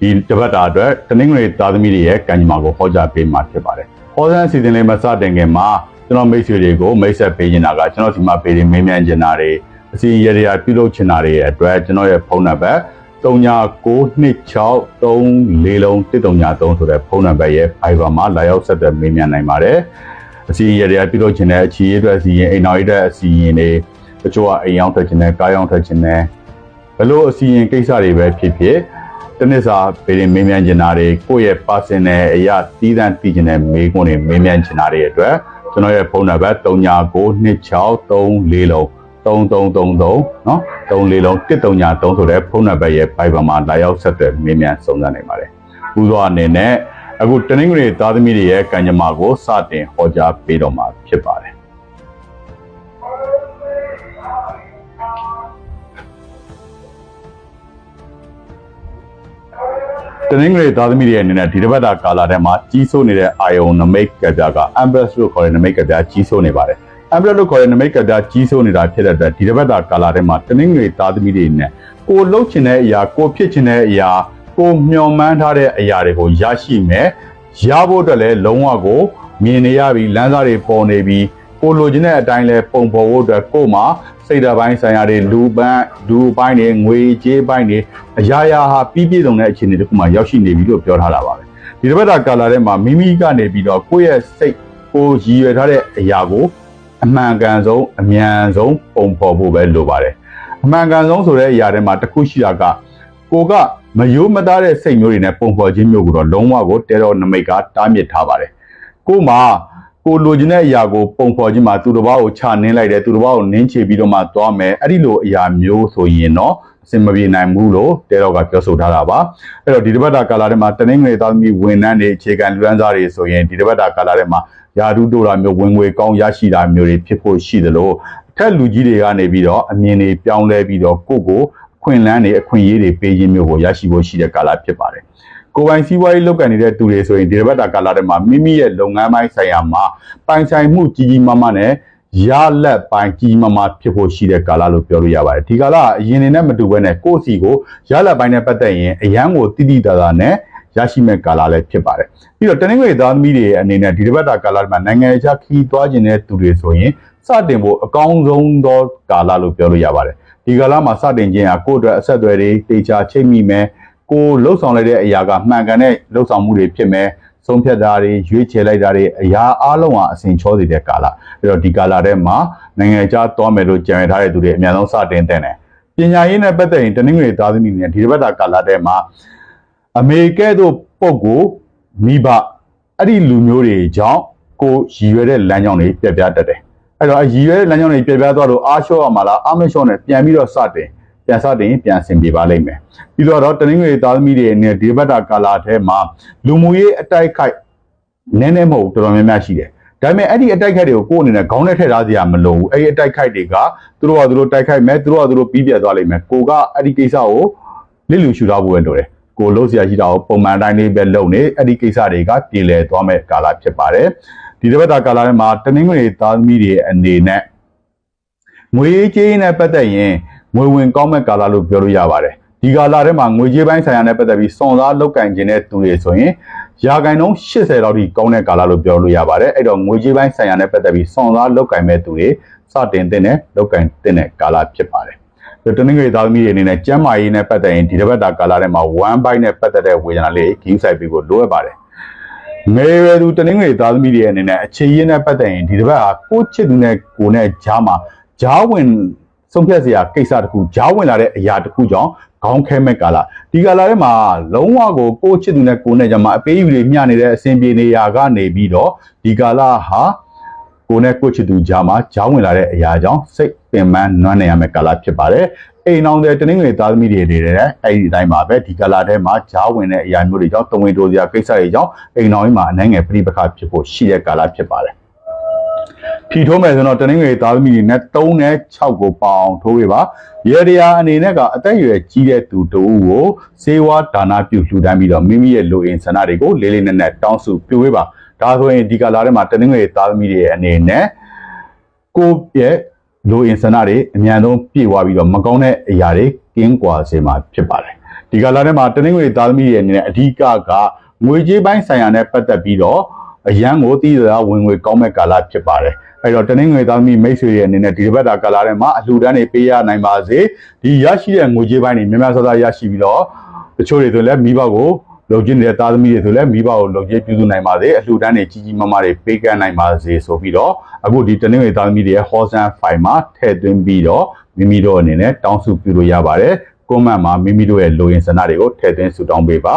ဒီတပတ်တာအတွက်တနင်္ဂနွေသားသမီးတွေရဲ့ကံကြမ္မာကိုဟောကြားပေးမှာဖြစ်ပါတယ်။ဟောကြားအစီအစဉ်လေးမစတင်ခင်မှာကျွန်တော်မိတ်ဆွေတွေကိုမိတ်ဆက်ပေးနေတာကကျွန်တော်ဒီမှာပေးရင်မေးမြန်းနေတာတွေအစီအရရပြုလုပ်ချင်တာတွေအတွက်ကျွန်တော်ရဲ့ဖုန်းနံပါတ်399634လုံး1393ဆိုတဲ့ဖုန်းနံပါတ်ရဲ့ Viber မှာလာရောက်ဆက်သွယ်မေးမြန်းနိုင်ပါတယ်။အစီအရရပြုလုပ်ချင်တဲ့အချီအတွက်အစီရင်အိမ်တော်ရတဲ့အစီရင်တွေတချို့ကအိမ်ရောက်ထွက်ချင်တယ်ကားရောက်ထွက်ချင်တယ်ဘလို့အစီရင်ကိစ္စတွေပဲဖြစ်ဖြစ် တနစ်စာပေရင်မေးမြန်းချင်တာတွေကိုယ့်ရဲ့ personal အရာတီးတန်းတည်ချင်တဲ့မေးခွန်းတွေမေးမြန်းချင်တာတွေအတွက်ကျွန်တော်ရဲ့ဖုန်းနံပါတ်399634လုံး3333เนาะ34လုံး1333ဆိုတဲ့ဖုန်းနံပါတ်ရဲ့ Viber မှာလာရောက်ဆက်သွယ်မေးမြန်းစုံစမ်းနိုင်ပါတယ်။ဥသောအနေနဲ့အခုတနင်္ဂနွေသားသမီးတွေရဲ့ကံကြမ္မာကိုစတင်ဟောကြားပေးတော့မှာဖြစ်ပါတယ်။ တနင်္ဂနွေသားသမီးတွေအနေနဲ့ဒီတစ်ပတ်တာကာလာထဲမှာကြီးစိုးနေတဲ့အာယုံနမိတ်ကပြားက Ambrose လို့ခေါ်တဲ့နမိတ်ကပြားကြီးစိုးနေပါတယ်။ Ambrose လို့ခေါ်တဲ့နမိတ်ကပြားကြီးစိုးနေတာဖြစ်တဲ့အတွက်ဒီတစ်ပတ်တာကာလာထဲမှာတနင်္ဂနွေသားသမီးတွေနဲ့ကိုလှုပ်ချင်တဲ့အရာကိုဖြစ်ချင်တဲ့အရာကိုမျှော်မှန်းထားတဲ့အရာတွေကိုရရှိမယ်။ရဖို့အတွက်လည်းလုံးဝကိုမြင်နေရပြီလမ်းစားတွေပေါ်နေပြီကိုလိုချင်တဲ့အတိုင်းလဲပုံပေါ်ဖို့အတွက်ကို့မှာ စိတ်ဓာတ်ပိုင်းဆိုင်ရာတွေလူပန်းလူပိုင်းတွေငွေကြေးပိုင်းတွေအရာရာဟာပြီးပြည့်စုံတဲ့အခြေအနေတစ်ခုမှရောက်ရှိနေပြီလို့ပြောထားတာပါပဲဒီတစ်ပတ်တာကာလာထဲမှာမိမိကနေပြီးတော့ကိုယ့်ရဲ့စိတ်ကိုရည်ရွယ်ထားတဲ့အရာကိုအမှန်ကန်ဆုံးအမြန်ဆုံးပုံဖော်ဖို့ပဲလိုပါတယ်အမှန်ကန်ဆုံးဆိုတဲ့အရာတွေမှာတစ်ခုရှိတာကကိုကမယိုးမသားတဲ့စိတ်မျိုးတွေနဲ့ပုံဖော်ခြင်းမျိုးကိုတော့လုံးဝကိုတဲတော်နမိတ်ကတားမြစ်ထားပါတယ်ကို့မှာ ကိုလိုချင်တဲ့အရာကိုပုံဖော်ခြင်းမှာသူတစ်ပါးကိုခြာနင်းလိုက်တယ်သူတစ်ပါးကိုနင်းချပြီးတော့မှသွားမယ်အဲ့ဒီလိုအရာမျိုးဆိုရင်တော့အစင်မပြေနိုင်ဘူးလို့တဲတော်ကပြောဆိုထားတာပါအဲ့တော့ဒီတစ်ပတ်တာကာလာထဲမှာတနင်္ဂနွေသားသမီးဝန်ထမ်းတွေအခြေခံလူရန်စားတွေဆိုရင်ဒီတစ်ပတ်တာကာလာထဲမှာယာဒူတိုတာမျိုးဝင်ငွေကောင်းရရှိတာမျိုးတွေဖြစ်ဖို့ရှိသလိုအထက်လူကြီးတွေကနေပြီးတော့အမြင်တွေပြောင်းလဲပြီးတော့ကိုယ့်ကိုအခွင့်အလန်းတွေအခွင့်အရေးတွေပေးခြင်းမျိုးကိုရရှိဖို့ရှိတဲ့ကာလဖြစ်ပါတယ် ကိုယ်ပိုင်စီးပွားရေးလုပ်ကိုင်နေတဲ့သူတွေဆိုရင်ဒီတစ်ပတ်တာကာလထဲမှာမိမိရဲ့လုပ်ငန်းပိုင်းဆိုင်ရာမှာပိုင်ဆိုင်မှုကြီးကြီးမားမားနဲ့ရလက်ပိုင်းကြီးကြီးမားမားဖြစ်ဖို့ရှိတဲ့ကာလလို့ပြောလို့ရပါတယ်ဒီကာလအရင်နေနဲ့မတူဘဲနဲ့ကိုယ့်စီကိုရလက်ပိုင်းနဲ့ပတ်သက်ရင်အရန်ကိုတိတိတသာနဲ့ရရှိမဲ့ကာလလည်းဖြစ်ပါတယ်ပြီးတော့တနင်္ဂနွေသားသမီးတွေအနေနဲ့ဒီတစ်ပတ်တာကာလမှာနိုင်ငံခြားခီးသွားခြင်းတဲ့သူတွေဆိုရင်စတင်ဖို့အကောင်းဆုံးသောကာလလို့ပြောလို့ရပါတယ်ဒီကာလမှာစတင်ခြင်းဟာကိုယ့်အတွက်အဆက်အသွယ်တွေတေချာချိတ်မိမယ် ကိုလှုပ်ဆောင်လိုက်တဲ့အရာကမှန်ကန်တဲ့လှုပ်ဆောင်မှုတွေဖြစ်မယ်ဆုံးဖြတ်တာတွေရွေးချယ်လိုက်တာတွေအရာအလုံးဟာအစဉ်ချောစေတဲ့ကာလအဲ့တော့ဒီကာလထဲမှာနိုင်ငံခြားသွားမယ်လို့ကြံရထားတဲ့သူတွေအများဆုံးစတင်တဲ့တယ်ပညာရေးနဲ့ပတ်သက်ရင်တနင်္ဂနွေသားသမီးတွေဒီတစ်ပတ်တာကာလထဲမှာအမေကဲတို့ပုံကိုမိဘအဲ့ဒီလူမျိုးတွေကြောင့်ကိုရည်ရွယ်တဲ့လမ်းကြောင်းတွေပြပြတတ်တယ်အဲ့တော့အရည်ရွယ်တဲ့လမ်းကြောင်းတွေပြပြသွားလို့အားလျှော့ရမှာလားအားမလျှော့နဲ့ပြန်ပြီးတော့စတင် ပြန်စတင်ရင်ပြန်ဆင်ပြေပါလိမ့်မယ်ပြီးတော့တနင်္ဂနွေသားသမီးတွေအနေနဲ့ဒီဘက်တာကာလာထဲမှာလူမှုရေးအတိုက်ခိုက်နည်းနည်းမဟုတ်တော်တော်များများရှိတယ်ဒါပေမဲ့အဲ့ဒီအတိုက်ခိုက်တွေကိုကိုယ့်အနေနဲ့ခေါင်းနဲ့ထည့်ထားစရာမလိုဘူးအဲ့ဒီအတိုက်ခိုက်တွေကသူတို့ကသူတို့တိုက်ခိုက်မယ်သူတို့ကသူတို့ပြီးပြတ်သွားလိမ့်မယ်ကိုကအဲ့ဒီကိစ္စကိုလစ်လူရှူထားဖို့ပဲလိုတယ်ကိုလို့စရာရှိတာကိုပုံမှန်တိုင်းလေးပဲလုပ်နေအဲ့ဒီကိစ္စတွေကပြည်လည်သွားမဲ့ကာလဖြစ်ပါတယ်ဒီတစ်ပတ်တာကာလထဲမှာတနင်္ဂနွေသားသမီးတွေအနေနဲ့ငွေကြေးနဲ့ပတ်သက်ရင် ငွေဝင်ကောင်းမဲ့ကာလလို့ပြောလို့ရပါတယ်ဒီကာလထဲမှာငွေကြေးပိုင်းဆိုင်ရာနဲ့ပတ်သက်ပြီးစွန်စားလောက်ကင်ခြင်းတဲ့သူတွေဆိုရင်ရာခိုင်နှုန်း80လောက်ထိကောင်းတဲ့ကာလလို့ပြောလို့ရပါတယ်အဲ့တော့ငွေကြေးပိုင်းဆိုင်ရာနဲ့ပတ်သက်ပြီးစွန်စားလောက်ကင်မဲ့သူတွေစတင်တဲ့နဲ့လောက်ကင်တဲ့ကာလဖြစ်ပါတယ်ဒီတနင်္ဂနွေသားသမီးတွေအနေနဲ့ကျမ်းမာရေးနဲ့ပတ်သက်ရင်ဒီတစ်ပတ်တာကာလထဲမှာ1 byte နဲ့ပတ်သက်တဲ့ဝေဒနာလေးဂိမ်းဆိုင်ပြီးဖို့လိုအပ်ပါတယ်ငယ်ရွယ်သူတနင်္ဂနွေသားသမီးတွေအနေနဲ့အခြေရင်းနဲ့ပတ်သက်ရင်ဒီတစ်ပတ်ဟာကိုယ့်ချစ်သူနဲ့ကိုယ်နဲ့ကြားမှာကြားဝင် ဆုံးဖြတ်စရာကိစ္စတခုကြားဝင်လာတဲ့အရာတခုကြောင့်ခေါင်းခဲမဲ့ကာလဒီကာလထဲမှာလုံးဝကိုကိုယ့်ချစ်သူနဲ့ကိုယ်နဲ့ကြမှာအပေးယူတွေမျှနေတဲ့အစဉ်ပြေနေရာကနေပြီးတော့ဒီကာလဟာကိုယ်နဲ့ကိုယ့်ချစ်သူကြားမှာကြားဝင်လာတဲ့အရာကြောင့်စိတ်ပင်ပန်းနွမ်းနေရမယ့်ကာလဖြစ်ပါတယ်အိမ်အောင်တဲ့တနင်္ဂနွေသားသမီးတွေနေတယ်အဲ့ဒီအတိုင်းပါပဲဒီကာလထဲမှာကြားဝင်တဲ့အရာမျိုးတွေကြောင့်တဝင်တိုးစရာကိစ္စတွေကြောင့်အိမ်အောင်ကြီးမှာအနှဲငယ်ပြိပခါဖြစ်ဖို့ရှိတဲ့ကာလဖြစ်ပါတယ် ဖြီထိုးမယ်ဆိုတော့တနင်္ဂနွေသားသမီးတွေနဲ့3နဲ့6ကိုပေါအောင်ထိုးပေးပါရေဒီယာအနေနဲ့ကအသက်အရွယ်ကြီးတဲ့သူတူကိုစေဝါဒါနာပြုလှူဒန်းပြီးတော့မိမိရဲ့လူအင်ဆန္ဒတွေကိုလေးလေးနက်နက်တောင်းစုပြုပေးပါဒါဆိုရင်ဒီကလာထဲမှာတနင်္ဂနွေသားသမီးတွေအနေနဲ့ကိုယ့်ရဲ့လူအင်ဆန္ဒတွေအမြန်ဆုံးပြည့်ဝပြီးတော့မကောင်းတဲ့အရာတွေကင်းကွာစေမှာဖြစ်ပါတယ်ဒီကာလထဲမှာတနင်္ဂနွေသားသမီးတွေအနေနဲ့အဓိကကငွေကြေးပိုင်းဆိုင်ရာနဲ့ပတ်သက်ပြီးတော့ အရန်ကိုတည်ရဝင်ငွေကောင်းမဲ့ကာလဖြစ်ပါတယ်အဲ့တော့တနင်္ဂနွေသားသမီးမိတ်ဆွေတွေအနေနဲ့ဒီတစ်ပတ်တာကာလထဲမှာအလှူဒန်းတွေပေးရနိုင်ပါစေဒီရရှိတဲ့ငွေကြေးပိုင်းတွေများများဆဆရရှိပြီးတော့တချို့တွေဆိုလည်းမိဘကိုလုံကျင်းတဲ့သားသမီးတွေဆိုလည်းမိဘကိုလုံကျင်းပြုစုနိုင်ပါစေအလှူဒန်းတွေကြီးကြီးမားမားတွေပေးကမ်းနိုင်ပါစေဆိုပြီးတော့အခုဒီတနင်္ဂနွေသားသမီးတွေရဲ့ Hosan file မှာထည့်သွင်းပြီးတော့မိမိတို့အနေနဲ့တောင်းစုပြုလို့ရပါတယ်ကွန်မန့်မှာမိမိတို့ရဲ့လိုရင်ဆန္ဒတွေကိုထည့်သွင်းဆုတောင်းပေးပါ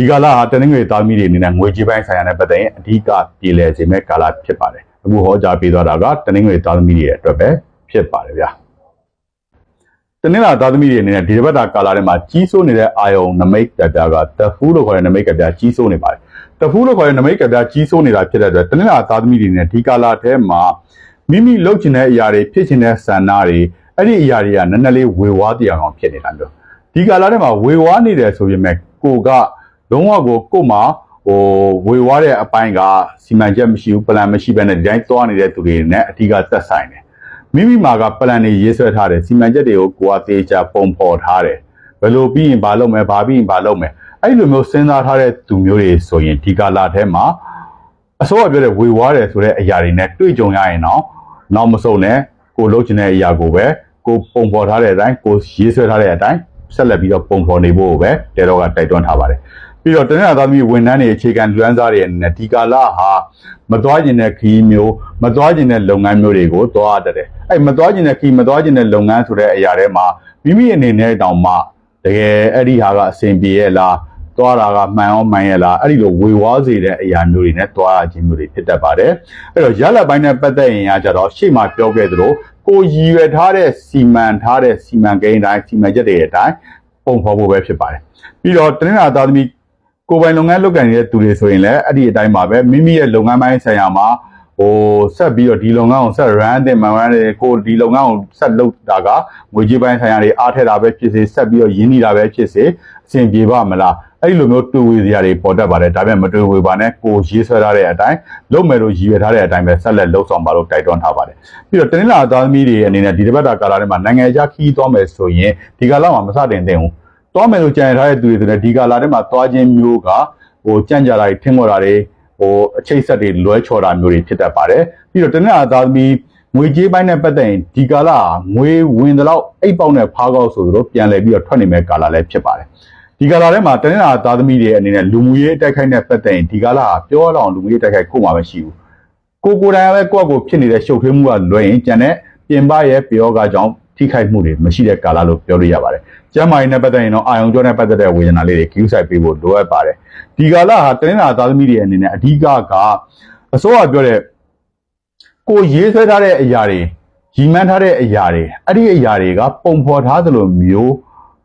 ဒီကာလဟာတနင်္ဂနွေသားသမီးတွေအနေနဲ့ငွေကြေးပိုင်းဆိုင်ရာနဲ့ပတ်သက်ရင်အဓိကပြည်လည်စေမယ့်ကာလဖြစ်ပါတယ်အခုဟောကြားပေးသွားတာကတနင်္ဂနွေသားသမီးတွေရဲ့အတွက်ပဲဖြစ်ပါတယ်ဗျာတနင်္လာသားသမီးတွေအနေနဲ့ဒီတစ်ပတ်တာကာလထဲမှာကြီးစိုးနေတဲ့အာယုံနမိတ်ကပြားကတဖူးလို့ခေါ်တဲ့နမိတ်ကပြားကြီးစိုးနေပါတယ်တဖူးလို့ခေါ်တဲ့နမိတ်ကပြားကြီးစိုးနေတာဖြစ်တဲ့အတွက်တနင်္လာသားသမီးတွေနဲ့ဒီကာလထဲမှာမိမိလုပ်ချင်တဲ့အရာတွေဖြစ်ချင်တဲ့ဆန္ဒတွေအဲ့ဒီအရာတွေကနည်းနည်းလေးဝေဝါးတရားအောင်ဖြစ်နေတာမျိုးဒီကာလထဲမှာဝေဝါးနေတယ်ဆိုပေမဲ့ကိုက လုံးဝကိုကို့မှာဟိုဝေဝါးတဲ့အပိုင်းကစီမံချက်မရှိဘူးပလန်မရှိဘဲနဲ့ဒီတိုင်းသွားနေတဲ့သူတွေနဲ့အထူးကသက်ဆိုင်တယ်မိမိမှာကပလန်တွေရေးဆွဲထားတယ်စီမံချက်တွေကိုကိုယ်ကသေချာပုံဖော်ထားတယ်ဘယ်လိုပြီးရင်ဘာလုပ်မယ်ဘာပြီးရင်ဘာလုပ်မယ်အဲ့လိုမျိုးစဉ်းစားထားတဲ့သူမျိုးတွေဆိုရင်ဒီကာလထဲမှာအစိုးရပြောတဲ့ဝေဝါးတယ်ဆိုတဲ့အရာတွေနဲ့တွေ့ကြုံရရင်တော့နောက်မဆုံးနဲ့ကိုလှုပ်ချင်တဲ့အရာကိုပဲကိုပုံဖော်ထားတဲ့အတိုင်းကိုရေးဆွဲထားတဲ့အတိုင်းဆက်လက်ပြီးတော့ပုံဖော်နေဖို့ပဲတဲတော့ကတိုက်တွန်းထားပါတယ် ပြီးတော့တနင်္လာသားသမီးဝန်ထမ်းတွေအခြေခံလူရန်စားတွေအနေနဲ့ဒီကာလဟာမသွားကျင်တဲ့ခီးမျိုးမသွားကျင်တဲ့လုပ်ငန်းမျိုးတွေကိုသွားတတ်တယ်အဲ့မသွားကျင်တဲ့ခီးမသွားကျင်တဲ့လုပ်ငန်းဆိုတဲ့အရာတွေမှာမိမိအနေနဲ့တောင်မှတကယ်အဲ့ဒီဟာကအဆင်ပြေရဲ့လားသွားတာကမှန်ရောမှန်ရဲ့လားအဲ့ဒီလိုဝေဝါးစေတဲ့အရာမျိုးတွေနဲ့သွားရခြင်းမျိုးတွေဖြစ်တတ်ပါတယ်အဲ့တော့ရလက်ပိုင်းနဲ့ပတ်သက်ရင်ကကြတော့ရှေ့မှာပြောခဲ့သလိုကိုရည်ရွယ်ထားတဲ့စီမံထားတဲ့စီမံကိန်းတိုင်းစီမံချက်တွေအတိုင်းပုံဖော်ဖို့ပဲဖြစ်ပါတယ်ပြီးတော့တနင်္လာသားသမီး ကိုယ်ပိုင်လုပ်ငန်းလုပ်ကိုင်နေတဲ့သူတွေဆိုရင်လည်းအဲ့ဒီအတိုင်းပါပဲမိမိရဲ့လုပ်ငန်းပိုင်းဆိုင်ရာမှာဟိုဆက်ပြီးတော့ဒီလုပ်ငန်းကိုဆက် run တဲ့မှန်မှန်တဲ့ကိုဒီလုပ်ငန်းကိုဆက်လုပ်တာကငွေကြေးပိုင်းဆိုင်ရာတွေအားထက်တာပဲဖြစ်စေဆက်ပြီးတော့ရင်းနှီးတာပဲဖြစ်စေအဆင်ပြေပါမလားအဲ့ဒီလိုမျိုးတူဝေစရာတွေပေါ်တတ်ပါတယ်ဒါပေမဲ့မတူဝေပါနဲ့ကိုရေးဆွဲထားတဲ့အတိုင်းလုပ်မယ်လို့ရည်ရွယ်ထားတဲ့အတိုင်းပဲဆက်လက်လုပ်ဆောင်ပါလို့တိုက်တွန်းထားပါတယ်ပြီးတော့တနင်္လာသားသမီးတွေအနေနဲ့ဒီတစ်ပတ်တာကာလထဲမှာနိုင်ငံခြားခီးသွားမယ်ဆိုရင်ဒီကာလမှာမစတင်သင့်ဘူး သွားမယ်လို့ကြံရထားတဲ့သူတွေဆိုလည်းဒီကာလထဲမှာသွားခြင်းမျိုးကဟိုကြံ့ကြတာတွေထင်းမော်တာတွေဟိုအချိတ်ဆက်တွေလွဲချော်တာမျိုးတွေဖြစ်တတ်ပါတယ်ပြီးတော့တနင်္လာသားသမီးငွေကြေးပိုင်းနဲ့ပတ်သက်ရင်ဒီကာလငွေဝင်တဲ့လောက်အိတ်ပေါက်နဲ့ဖားကောက်ဆိုတော့ပြန်လည်ပြီးတော့ထွက်နေမဲ့ကာလလည်းဖြစ်ပါတယ်ဒီကာလထဲမှာတနင်္လာသားသမီးတွေအနေနဲ့လူမှုရေးတိုက်ခိုက်တဲ့ပတ်သက်ရင်ဒီကာလဟာပြောရအောင်လူမှုရေးတိုက်ခိုက်ခုမှမရှိဘူးကိုကိုယ်တိုင်ပဲကိုယ့်ကိုဖြစ်နေတဲ့ရှုပ်ထွေးမှုကလွဲရင်ကျန်တဲ့ပြင်ပရဲ့ပြောကကြောင့် ထိခိုက်မှုတွေမရှိတဲ့ကာလလို့ပြောလို့ရပါတယ်။ကျမ်းမာရေးနဲ့ပတ်သက်ရင်တော့အာယုံကြောနဲ့ပတ်သက်တဲ့ဝေဒနာလေးတွေ queue site ပေးဖို့လိုအပ်ပါတယ်။ဒီကာလဟာတနင်္လာသားသမီးတွေအနေနဲ့အဓိကကအစိုးရပြောတဲ့ကိုရေးဆွဲထားတဲ့အရာတွေရီမန်းထားတဲ့အရာတွေအဲ့ဒီအရာတွေကပုံဖော်ထားသလိုမျိုး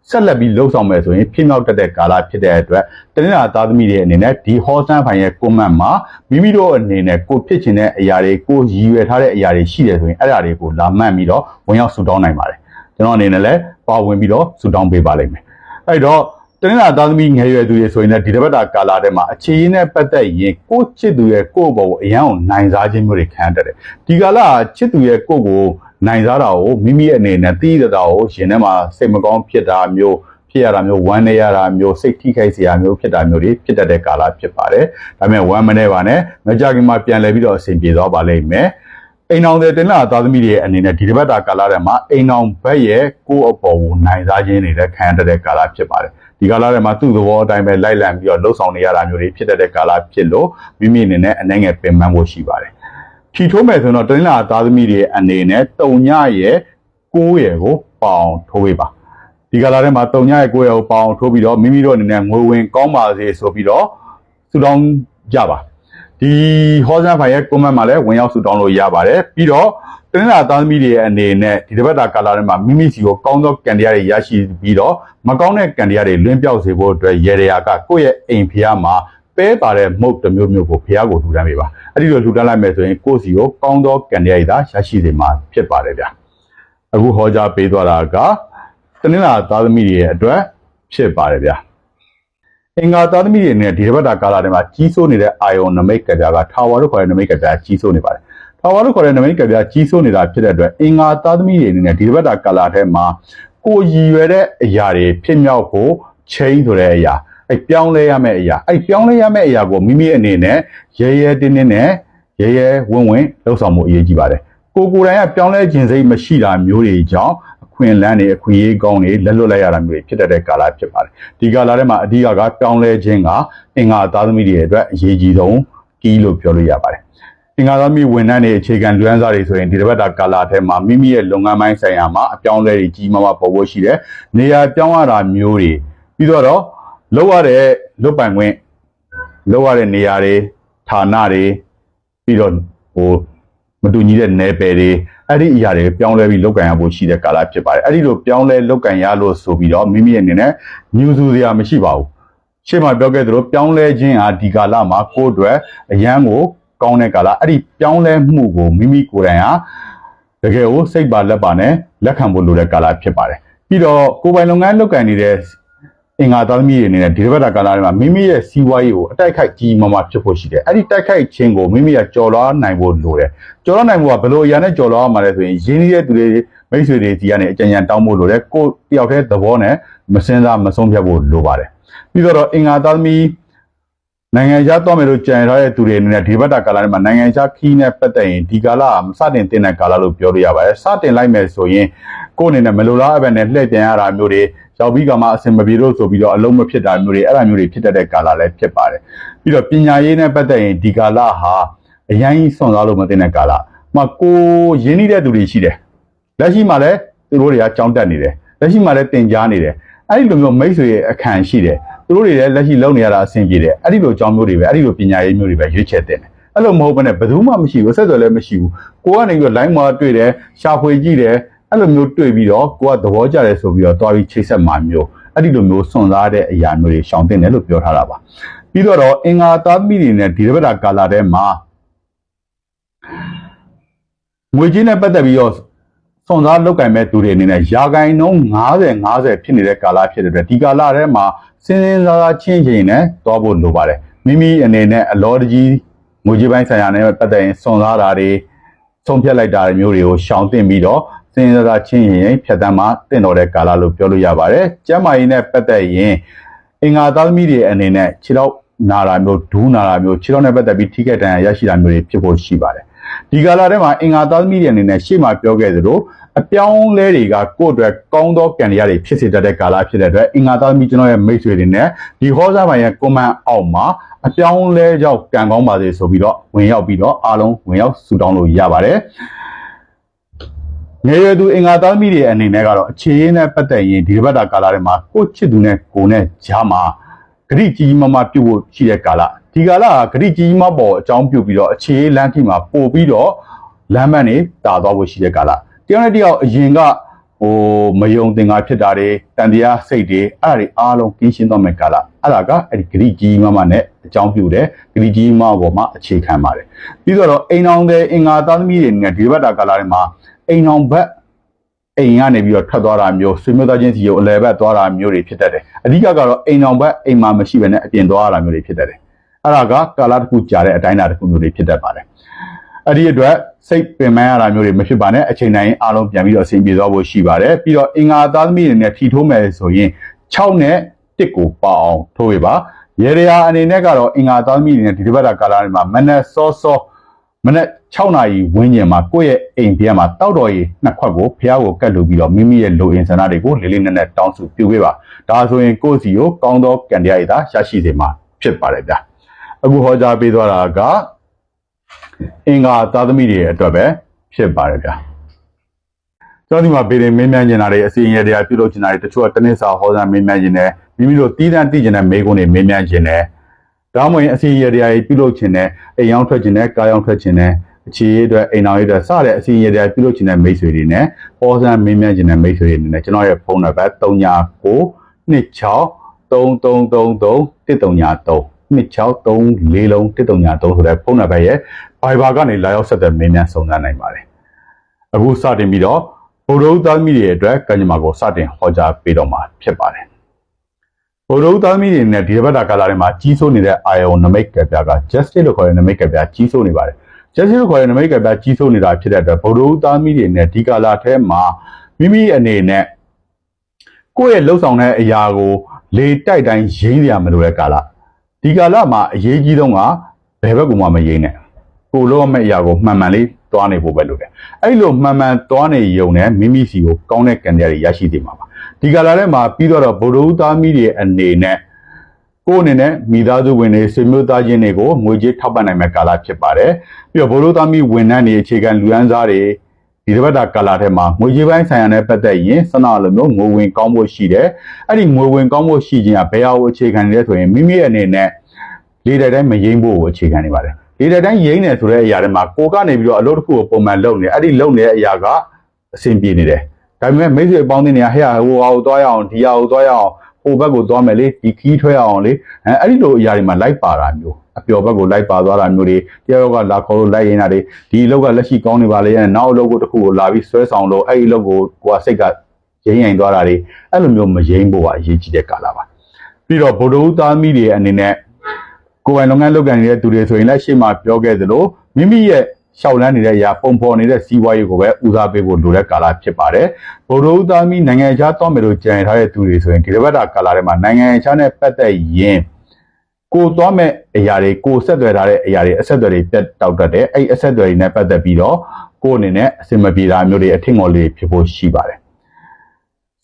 ဆက်လက်ပြီးလှုပ်ဆောင်မယ်ဆိုရင်ဖြစ်မြောက်တတ်တဲ့ကာလဖြစ်တဲ့အတွက်တနင်္လာသားသမီးတွေအနေနဲ့ဒီဟောစမ်းဖိုင်ရဲ့ comment မှာမိမိတို့အနေနဲ့ကိုဖြစ်ချင်တဲ့အရာတွေကိုရည်ရွယ်ထားတဲ့အရာတွေရှိတယ်ဆိုရင်အဲ့ဒါတွေကိုလာမှတ်ပြီးတော့ဝင်ရောက်ဆူတောင်းနိုင်ပါတယ်ကျွန်တော်အနေနဲ့လည်းပါဝင်ပြီးတော့ဆူတောင်းပေးပါလိမ့်မယ်အဲ့တော့တနင်္လာသားသမီးငယ်ရွယ်သူတွေဆိုရင်လည်းဒီတစ်ပတ်တာကာလာထဲမှာအခြေရင်းနဲ့ပတ်သက်ရင်ကိုချစ်သူရဲ့ကိုယ့်ဘောကိုအရန်ကိုနိုင်စားခြင်းမျိုးတွေခံတတ်တယ်ဒီကာလချစ်သူရဲ့ကိုယ့်ကို နိုင်စားတာကိုမိမိအနေနဲ့သိရတာကိုရင်ထဲမှာစိတ်မကောင်းဖြစ်တာမျိုးဖြစ်ရတာမျိုးဝမ်းနေရတာမျိုးစိတ်ထိခိုက်စရာမျိုးဖြစ်တာမျိုးတွေဖြစ်တတ်တဲ့ကာလဖြစ်ပါတယ်ဒါပေမဲ့ဝမ်းမနေပါနဲ့မကြခင်မှာပြန်လည်ပြီးတော့အဆင်ပြေသွားပါလိမ့်မယ်အိမ်အောင်တဲ့တင်လာသားသမီးတွေအနေနဲ့ဒီတစ်ပတ်တာကာလထဲမှာအိမ်အောင်ဘက်ရဲ့ကိုယ့်အပေါ်ကိုနိုင်စားခြင်းတွေလည်းခံရတဲ့ကာလဖြစ်ပါတယ်ဒီကာလထဲမှာသူ့သဘောအတိုင်းပဲလိုက်လံပြီးတော့လှုပ်ဆောင်နေရတာမျိုးတွေဖြစ်တဲ့ကာလဖြစ်လို့မိမိအနေနဲ့အနေငယ်ပင်ပန်းဖို့ရှိပါတယ် ထီထိုးမယ်ဆိုတော့တနင်္လာသားသမီးတွေအနေနဲ့တုံညရဲ့ကိုးရဲ့ကိုပေါင်ထိုးပေးပါဒီကာလထဲမှာတုံညရဲ့ကိုးရဲ့ကိုပေါင်ထိုးပြီးတော့မိမိတို့အနေနဲ့ငွေဝင်ကောင်းပါစေဆိုပြီးတော့စုတောင်းကြပါဒီဟောစမ်းဖိုင်ရဲ့ comment မှာလည်းဝင်ရောက်စုတောင်းလို့ရပါတယ်ပြီးတော့တနင်္လာသားသမီးတွေရဲ့အနေနဲ့ဒီတစ်ပတ်တာကာလထဲမှာမိမိစီကိုကောင်းသောကံတရားတွေရရှိပြီးတော့မကောင်းတဲ့ကံတရားတွေလွင့်ပြောက်စေဖို့အတွက်ရေရရာကကိုယ့်ရဲ့အိမ်ဖျားမှာ ပဲပါတဲ့မုတ်တစ်မျိုးမျိုးကိုဖျားကိုလှူဒန်းပေးပါအဲ့ဒီလိုလှူဒန်းလိုက်မယ်ဆိုရင်ကိုယ့်စီကိုကောင်းသောကံတရားတွေသာရရှိစေမှာဖြစ်ပါတယ်ဗျာအခုဟောကြားပေးသွားတာကတနင်္လာသားသမီးတွေရဲ့အတွက်ဖြစ်ပါတယ်ဗျာအင်္ဂါသားသမီးတွေနဲ့ဒီတစ်ပတ်တာကာလထဲမှာကြီးစိုးနေတဲ့အာယုံနမိတ်ကပြားကထာဝရလို့ခေါ်တဲ့နမိတ်ကပြားကြီးစိုးနေပါတယ်ထာဝရလို့ခေါ်တဲ့နမိတ်ကပြားကြီးစိုးနေတာဖြစ်တဲ့အတွက်အင်္ဂါသားသမီးတွေအနေနဲ့ဒီတစ်ပတ်တာကာလထဲမှာကိုရည်ရွယ်တဲ့အရာတွေဖြစ်မြောက်ဖို့ change ဆိုတဲ့အရာ အဲ့ပြောင်းလဲရမယ့်အရာအဲ့ပြောင်းလဲရမယ့်အရာကိုမိမိအနေနဲ့ရဲရဲတင်းတင်းနဲ့ရဲရဲဝင့်ဝင့်လှုပ်ဆောင်မှုအရေးကြီးပါတယ်ကိုကိုယ်တိုင်ကပြောင်းလဲခြင်းစိတ်မရှိတာမျိုးတွေကြောင့်အခွင့်အလန်းတွေအခွင့်အရေးကောင်းတွေလက်လွတ်လိုက်ရတာမျိုးတွေဖြစ်တတ်တဲ့ကာလဖြစ်ပါတယ်ဒီကာလထဲမှာအဓိကကပြောင်းလဲခြင်းကအင်္ဂါသားသမီးတွေအတွက်အရေးကြီးဆုံးကီးလို့ပြောလို့ရပါတယ်အင်္ဂါသားသမီးဝန်ထမ်းတွေအခြေခံလွှမ်းစားတွေဆိုရင်ဒီတစ်ပတ်တာကာလထဲမှာမိမိရဲ့လုပ်ငန်းပိုင်းဆိုင်ရာမှာအပြောင်းလဲတွေကြီးမားမားပေါ်ဖို့ရှိတယ်နေရာပြောင်းရတာမျိုးတွေပြီးတော့ လောက်ရတဲ့လွတ်ပိုင်ခွင့်လောက်ရတဲ့နေရာတွေဌာနတွေပြီးတော့ဟိုမတူညီတဲ့နယ်ပယ်တွေအဲ့ဒီအရာတွေပြောင်းလဲပြီးလောက်ကင်ရဖို့ရှိတဲ့ကာလဖြစ်ပါတယ်အဲ့ဒီလိုပြောင်းလဲလောက်ကင်ရလို့ဆိုပြီးတော့မိမိရဲ့အနေနဲ့ညူစုစရာမရှိပါဘူးရှေ့မှာပြောခဲ့သလိုပြောင်းလဲခြင်းဟာဒီကာလမှာကိုယ့်အတွက်အရန်ကိုကောင်းတဲ့ကာလအဲ့ဒီပြောင်းလဲမှုကိုမိမိကိုယ်တိုင်ဟာတကယ်ကိုစိတ်ပါလက်ပါနဲ့လက်ခံဖို့လိုတဲ့ကာလဖြစ်ပါတယ်ပြီးတော့ကိုယ်ပိုင်လုပ်ငန်းလုပ်ကင်နေတဲ့ အင်္ဂါသားသမီးတွေအနေနဲ့ဒီတစ်ပတ်တာကာလတွေမှာမိမိရဲ့စီးပွားရေးကိုအတိုက်ခိုက်ကြီးမားမားဖြစ်ဖို့ရှိတယ်။အဲ့ဒီတိုက်ခိုက်ခြင်းကိုမိမိကကြော်လွှားနိုင်ဖို့လိုတယ်။ကြော်လွှားနိုင်ဖို့ကဘယ်လိုအရာနဲ့ကြော်လွှားရမှာလဲဆိုရင်ရင်းနှီးတဲ့သူတွေမိတ်ဆွေတွေစီကနေအကြံဉာဏ်တောင်းဖို့လိုတယ်။ကိုယ်တယောက်တည်းသဘောနဲ့မစင်စားမဆုံးဖြတ်ဖို့လိုပါတယ်။ပြီးတော့အင်္ဂါသားသမီးနိုင်ငံခြားသွားမယ်လို့ကြံရတဲ့သူတွေအနေနဲ့ဒီဘက်တာကာလထဲမှာနိုင်ငံခြားခီးနဲ့ပတ်သက်ရင်ဒီကာလကစတင်တင်တဲ့ကာလလို့ပြောလို့ရပါတယ်။စတင်လိုက်မယ်ဆိုရင်ကိုယ်အနေနဲ့မလိုလားအပ်ပဲနဲ့လှည့်ပြန်ရတာမျိုးတွေ ရောက်ပြီးကမှအစင်မပြေလို့ဆိုပြီးတော့အလုံးမဖြစ်တာမျိုးတွေအဲ့ဒါမျိုးတွေဖြစ်တတ်တဲ့ကာလလည်းဖြစ်ပါတယ်ပြီးတော့ပညာရေးနဲ့ပတ်သက်ရင်ဒီကာလဟာအရင်ကြီးဆွန်စားလို့မသိတဲ့ကာလမှာကိုရင်းနှီးတဲ့သူတွေရှိတယ်လက်ရှိမှာလည်းသူတို့တွေကကြောင်းတက်နေတယ်လက်ရှိမှာလည်းတင် जा နေတယ်အဲ့ဒီလိုမျိုးမိတ်ဆွေရဲ့အခန့်ရှိတယ်သူတို့တွေလည်းလက်ရှိလုပ်နေရတာအဆင်ပြေတယ်အဲ့ဒီလိုအကြောင်းမျိုးတွေပဲအဲ့ဒီလိုပညာရေးမျိုးတွေပဲရွေးချယ်တင်တယ်အဲ့လိုမဟုတ်ဘဲနဲ့ဘယ်သူမှမရှိဘူးဆက်သွယ်လည်းမရှိဘူးကိုကနေပြီးတော့ line မှာတွေ့တယ်ရှာဖွေကြည့်တယ် အဲ့လိုမျိုးတွေ့ပြီးတော့ကိုကသဘောကျတယ်ဆိုပြီးတော့တွားပြီးချိတ်ဆက်မှာမျိုးအဲ့ဒီလိုမျိုးစွန့်စားတဲ့အရာမျိုးတွေရှောင်တင်တယ်လို့ပြောထားတာပါပြီးတော့အင်္ဂါသားမိတွေနဲ့ဒီတစ်ပတ်တာကာလာထဲမှာငွေကြီးနဲ့ပတ်သက်ပြီးတော့စွန့်စားလောက်ကင်မဲ့သူတွေအနေနဲ့ယာကိုင်နှုန်း90 50ဖြစ်နေတဲ့ကာလဖြစ်တဲ့အတွက်ဒီကာလထဲမှာစင်းစင်းစားစားချင်းချင်းနဲ့တွားဖို့လိုပါတယ်မိမိအနေနဲ့အလောတကြီးငွေကြီးပိုင်းဆိုင်ရာနဲ့ပတ်သက်ရင်စွန့်စားတာတွေဆုံးဖြတ်လိုက်တာမျိုးတွေကိုရှောင်တင်ပြီးတော့ စင်စားချင်းရင်ဖြတ်တန်းမှာတင့်တော်တဲ့ကာလလို့ပြောလို့ရပါတယ်။ကျမ်းမာရေးနဲ့ပတ်သက်ရင်အင်္ဂါသားသမီးတွေအနေနဲ့ခြေတော့နာတာမျိုးဒူးနာတာမျိုးခြေတော့နဲ့ပတ်သက်ပြီးထိခိုက်ဒဏ်ရာရရှိတာမျိုးတွေဖြစ်ဖို့ရှိပါတယ်။ဒီကာလထဲမှာအင်္ဂါသားသမီးတွေအနေနဲ့ရှေ့မှာပြောခဲ့သလိုအပြောင်းလဲတွေကကိုယ့်အတွက်ကောင်းသောကံတရားတွေဖြစ်စေတတ်တဲ့ကာလဖြစ်တဲ့အတွက်အင်္ဂါသားသမီးကျွန်တော်ရဲ့မိတ်ဆွေတွေနဲ့ဒီဟောစားပိုင်းရဲ့ comment အောက်မှာအပြောင်းလဲကြောင့်ကံကောင်းပါစေဆိုပြီးတော့ဝင်ရောက်ပြီးတော့အားလုံးဝင်ရောက်ဆူတောင်းလို့ရပါတယ်။ ငယ်ရွယ်သူအင်္ဂါသားသမီးတွေအနေနဲ့ကတော့အခြေရင်းနဲ့ပတ်သက်ရင်ဒီတစ်ပတ်တာကာလထဲမှာကိုယ့်ချစ်သူနဲ့ကိုယ်နဲ့ကြားမှာဂရိကြီးမမပြုတ်ဖို့ရှိတဲ့ကာလဒီကာလကဂရိကြီးမပေါ်အကြောင်းပြုပြီးတော့အခြေရင်းလမ်းထိမှာပို့ပြီးတော့လမ်းမနေတာသွားဖို့ရှိတဲ့ကာလတယောက်နဲ့တယောက်အရင်ကဟိုမယုံသင်္ကာဖြစ်တာတွေတန်တရားစိတ်တွေအဲ့ဒါတွေအားလုံးကင်းရှင်းတော့မယ့်ကာလအဲ့ဒါကအဲ့ဒီဂရိကြီးမမနဲ့အကြောင်းပြုတယ်ဂရိကြီးမပေါ်မှာအခြေခံပါတယ်ပြီးတော့အိမ်အောင်တဲ့အင်္ဂါသားသမီးတွေနဲ့ဒီဘက်တာကာလတွေမှာ အိမ်အောင်ဘက်အိမ်ကနေပြီးတော့ထွက်သွားတာမျိုးဆွေမျိုးသားချင်းစီကိုအလဲဘက်သွားတာမျိုးတွေဖြစ်တတ်တယ်အဓိကကတော့အိမ်အောင်ဘက်အိမ်မှာမရှိဘဲနဲ့အပြင်သွားရတာမျိုးတွေဖြစ်တတ်တယ်အဲ့ဒါကကာလတစ်ခုကြာတဲ့အတိုင်းအတာတစ်ခုမျိုးတွေဖြစ်တတ်ပါတယ်အဲ့ဒီအတွက်စိတ်ပင်ပန်းရတာမျိုးတွေမဖြစ်ပါနဲ့အချိန်တိုင်းအားလုံးပြန်ပြီးတော့အဆင်ပြေသွားဖို့ရှိပါတယ်ပြီးတော့အင်္ဂါသားသမီးတွေနဲ့ထီထိုးမယ်ဆိုရင်6နဲ့1ကိုပါအောင်ထိုးရပါရေရရာအနေနဲ့ကတော့အင်္ဂါသားသမီးတွေနဲ့ဒီတစ်ပတ်တာကာလတွေမှာမနက်စောစောမနက် 6နာရီဝန်းကျင်မှာကိုယ့်ရဲ့အိမ်ပြန်မှာတောက်တော်ရီနှစ်ခွက်ကိုဖះကိုကတ်လို့ပြီးတော့မိမိရဲ့လိုအင်ဆန္ဒတွေကိုလေးလေးနက်နက်တောင်းစုပြုပေးပါဒါဆိုရင်ကိုယ့်စီကိုကောင်းသောကံတရားရည်သာရရှိစေမှာဖြစ်ပါတယ်ဗျာအခုဟောကြားပေးသွားတာကအင်္ဂါသားသမီးတွေအတွက်ပဲဖြစ်ပါတယ်ဗျာကျွန်တော်ဒီမှာဗီဒီမင်းမြန်းကျင်တာတွေအစီအရင်တရားပြုလုပ်ကျင်တာတွေတချို့ကတနစ်စာဟောစားမင်းမြန်းကျင်တယ်မိမိတို့တီးတန်းတည်ကျင်တဲ့မိကုန်းတွေမင်းမြန်းကျင်တယ်ဒါမှမဟုတ်အစီအရတရားကြီးပြုလုပ်ခြင်းနဲ့အိမ်ရောက်ထွက်ခြင်းနဲ့ကားရောက်ထွက်ခြင်းနဲ့ အခြေရေးအတွက်အိမ်တော်ရေးအတွက်စတဲ့အစီအရတရားပြုလုပ်ခြင်းနဲ့မိတ်ဆွေတွေနဲ့ပေါ်စံမင်းမြန်းခြင်းနဲ့မိတ်ဆွေတွေနဲ့ကျွန်တော်ရဲ့ဖုန်းနံပါတ်39 26 3333 133 2634လုံး133ဆိုတဲ့ဖုန်းနံပါတ်ရဲ့ Viber ကနေလာရောက်ဆက်သွယ်မင်းများစုံစမ်းနိုင်ပါတယ်အခုစတင်ပြီးတော့ဗုဒ္ဓဦးသားသမီးတွေအတွက်ကံကြမ္မာကိုစတင်ဟောကြားပေးတော့မှာဖြစ်ပါတယ်ဗုဒ္ဓဦးသားသမီးတွေနဲ့ဒီဘက်တာကာလာတွေမှာကြီးစိုးနေတဲ့အာယုံနမိတ်ကပြက justice လို့ခေါ်တဲ့နမိတ်ကပြကြီးစိုးနေပါတယ် justice လို့ခေါ်တဲ့နမိတ်ကပြကြီးစိုးနေတာဖြစ်တဲ့အတွက်ဗုဒ္ဓဦးသားသမီးတွေနဲ့ဒီကာလာထဲမှာမိမိအနေနဲ့ကိုယ့်ရဲ့လှုပ်ဆောင်တဲ့အရာကို လေတိုက်တိုင်းရင်းစရာမလိုတဲ့ကာလဒီကာလမှာအရေးကြီးဆုံးကဘယ်ဘက်ကမှမရင်းနဲ့ကိုလိုရမယ့်အရာကိုမှန်မှန်လေးသွားနေဖို့ပဲလိုတယ်အဲ့လိုမှန်မှန်သွားနေရုံနဲ့မိမိစီကိုကောင်းတဲ့ကံတရားတွေရရှိနေမှာပါဒီကာလထဲမှာပြီးတော့ဗုဒ္ဓဦးသားမိတွေအနေနဲ့ ကိုယ်အနေနဲ့မိသားစုဝင်တွေဆွေမျိုးသားချင်းတွေကိုငွေကြေးထောက်ပံ့နိုင်မဲ့ကာလဖြစ်ပါတယ်ပြီးတော့ဗုဒ္ဓဦးသားမိဝန်ထမ်းတွေအခြေခံလူရန်စားတွေဒီတစ်ပတ်တာကာလာထဲမှာငွေကြေးပိုင်းဆိုင်ရာနဲ့ပတ်သက်ရင်စနလိုမျိုးငွေဝင်ကောင်းဖို့ရှိတယ်။အဲ့ဒီငွေဝင်ကောင်းဖို့ရှိခြင်းကဘယ်ဟာကိုအခြေခံနေလဲဆိုရင်မိမိရဲ့အနေနဲ့လေတိုက်တိုင်းမရင်းဖို့ကိုအခြေခံနေပါတယ်။လေတိုက်တိုင်းရင်းနေဆိုတဲ့အရာတွေမှာကိုကနေပြီးတော့အလုပ်တစ်ခုကိုပုံမှန်လုပ်နေအဲ့ဒီလုပ်နေတဲ့အရာကအဆင်ပြေနေတယ်။ဒါပေမဲ့မိတ်ဆွေအပေါင်းအသင်းတွေကဟဲ့ဟိုဟာကိုသွားရအောင်ဒီဟာကိုသွားရအောင် ဟိုဘက်ကိုသွားမယ်လေဒီခီးထွဲအောင်လေအဲအဲ့ဒီလိုအရာတွေမှာလိုက်ပါတာမျိုးအပျော်ဘက်ကိုလိုက်ပါသွားတာမျိုးတွေတယောက်ကလာခေါ်လို့လိုက်ရင်တာတွေဒီအလောက်ကလက်ရှိကောင်းနေပါလေရဲ့နောက်အလောက်ကိုတစ်ခုကိုလာပြီးဆွဲဆောင်လို့အဲ့ဒီအလောက်ကိုကိုကစိတ်ကရင်းရင်သွားတာတွေအဲ့လိုမျိုးမရင်းဖို့ကအရေးကြီးတဲ့ကာလပါပြီးတော့ဗုဒ္ဓဦးသားမိတွေအနေနဲ့ကိုယ်ပိုင်လုပ်ငန်းလုပ်ကိုင်နေတဲ့သူတွေဆိုရင်လည်းရှေ့မှာပြောခဲ့သလိုမိမိရဲ့ ရှောက်လန်းနေတဲ့အရာပုံဖော်နေတဲ့စီးပွားရေးကိုပဲဦးစားပေးဖို့လိုတဲ့ကာလဖြစ်ပါတယ်ဗုဒ္ဓဦးသားမိနိုင်ငံခြားတောင်းမယ်လို့ကြံရထားတဲ့သူတွေဆိုရင်ဒီတစ်ပတ်တာကာလထဲမှာနိုင်ငံခြားနဲ့ပတ်သက်ရင်ကိုသွားမဲ့အရာတွေကိုဆက်သွယ်ထားတဲ့အရာတွေအဆက်အသွယ်တွေပြတ်တောက်တတ်တယ်အဲ့အဆက်အသွယ်တွေနဲ့ပတ်သက်ပြီးတော့ကိုယ်အနေနဲ့အစင်မပြေတာမျိုးတွေအထင်ငေါ်လေးဖြစ်ဖို့ရှိပါတယ်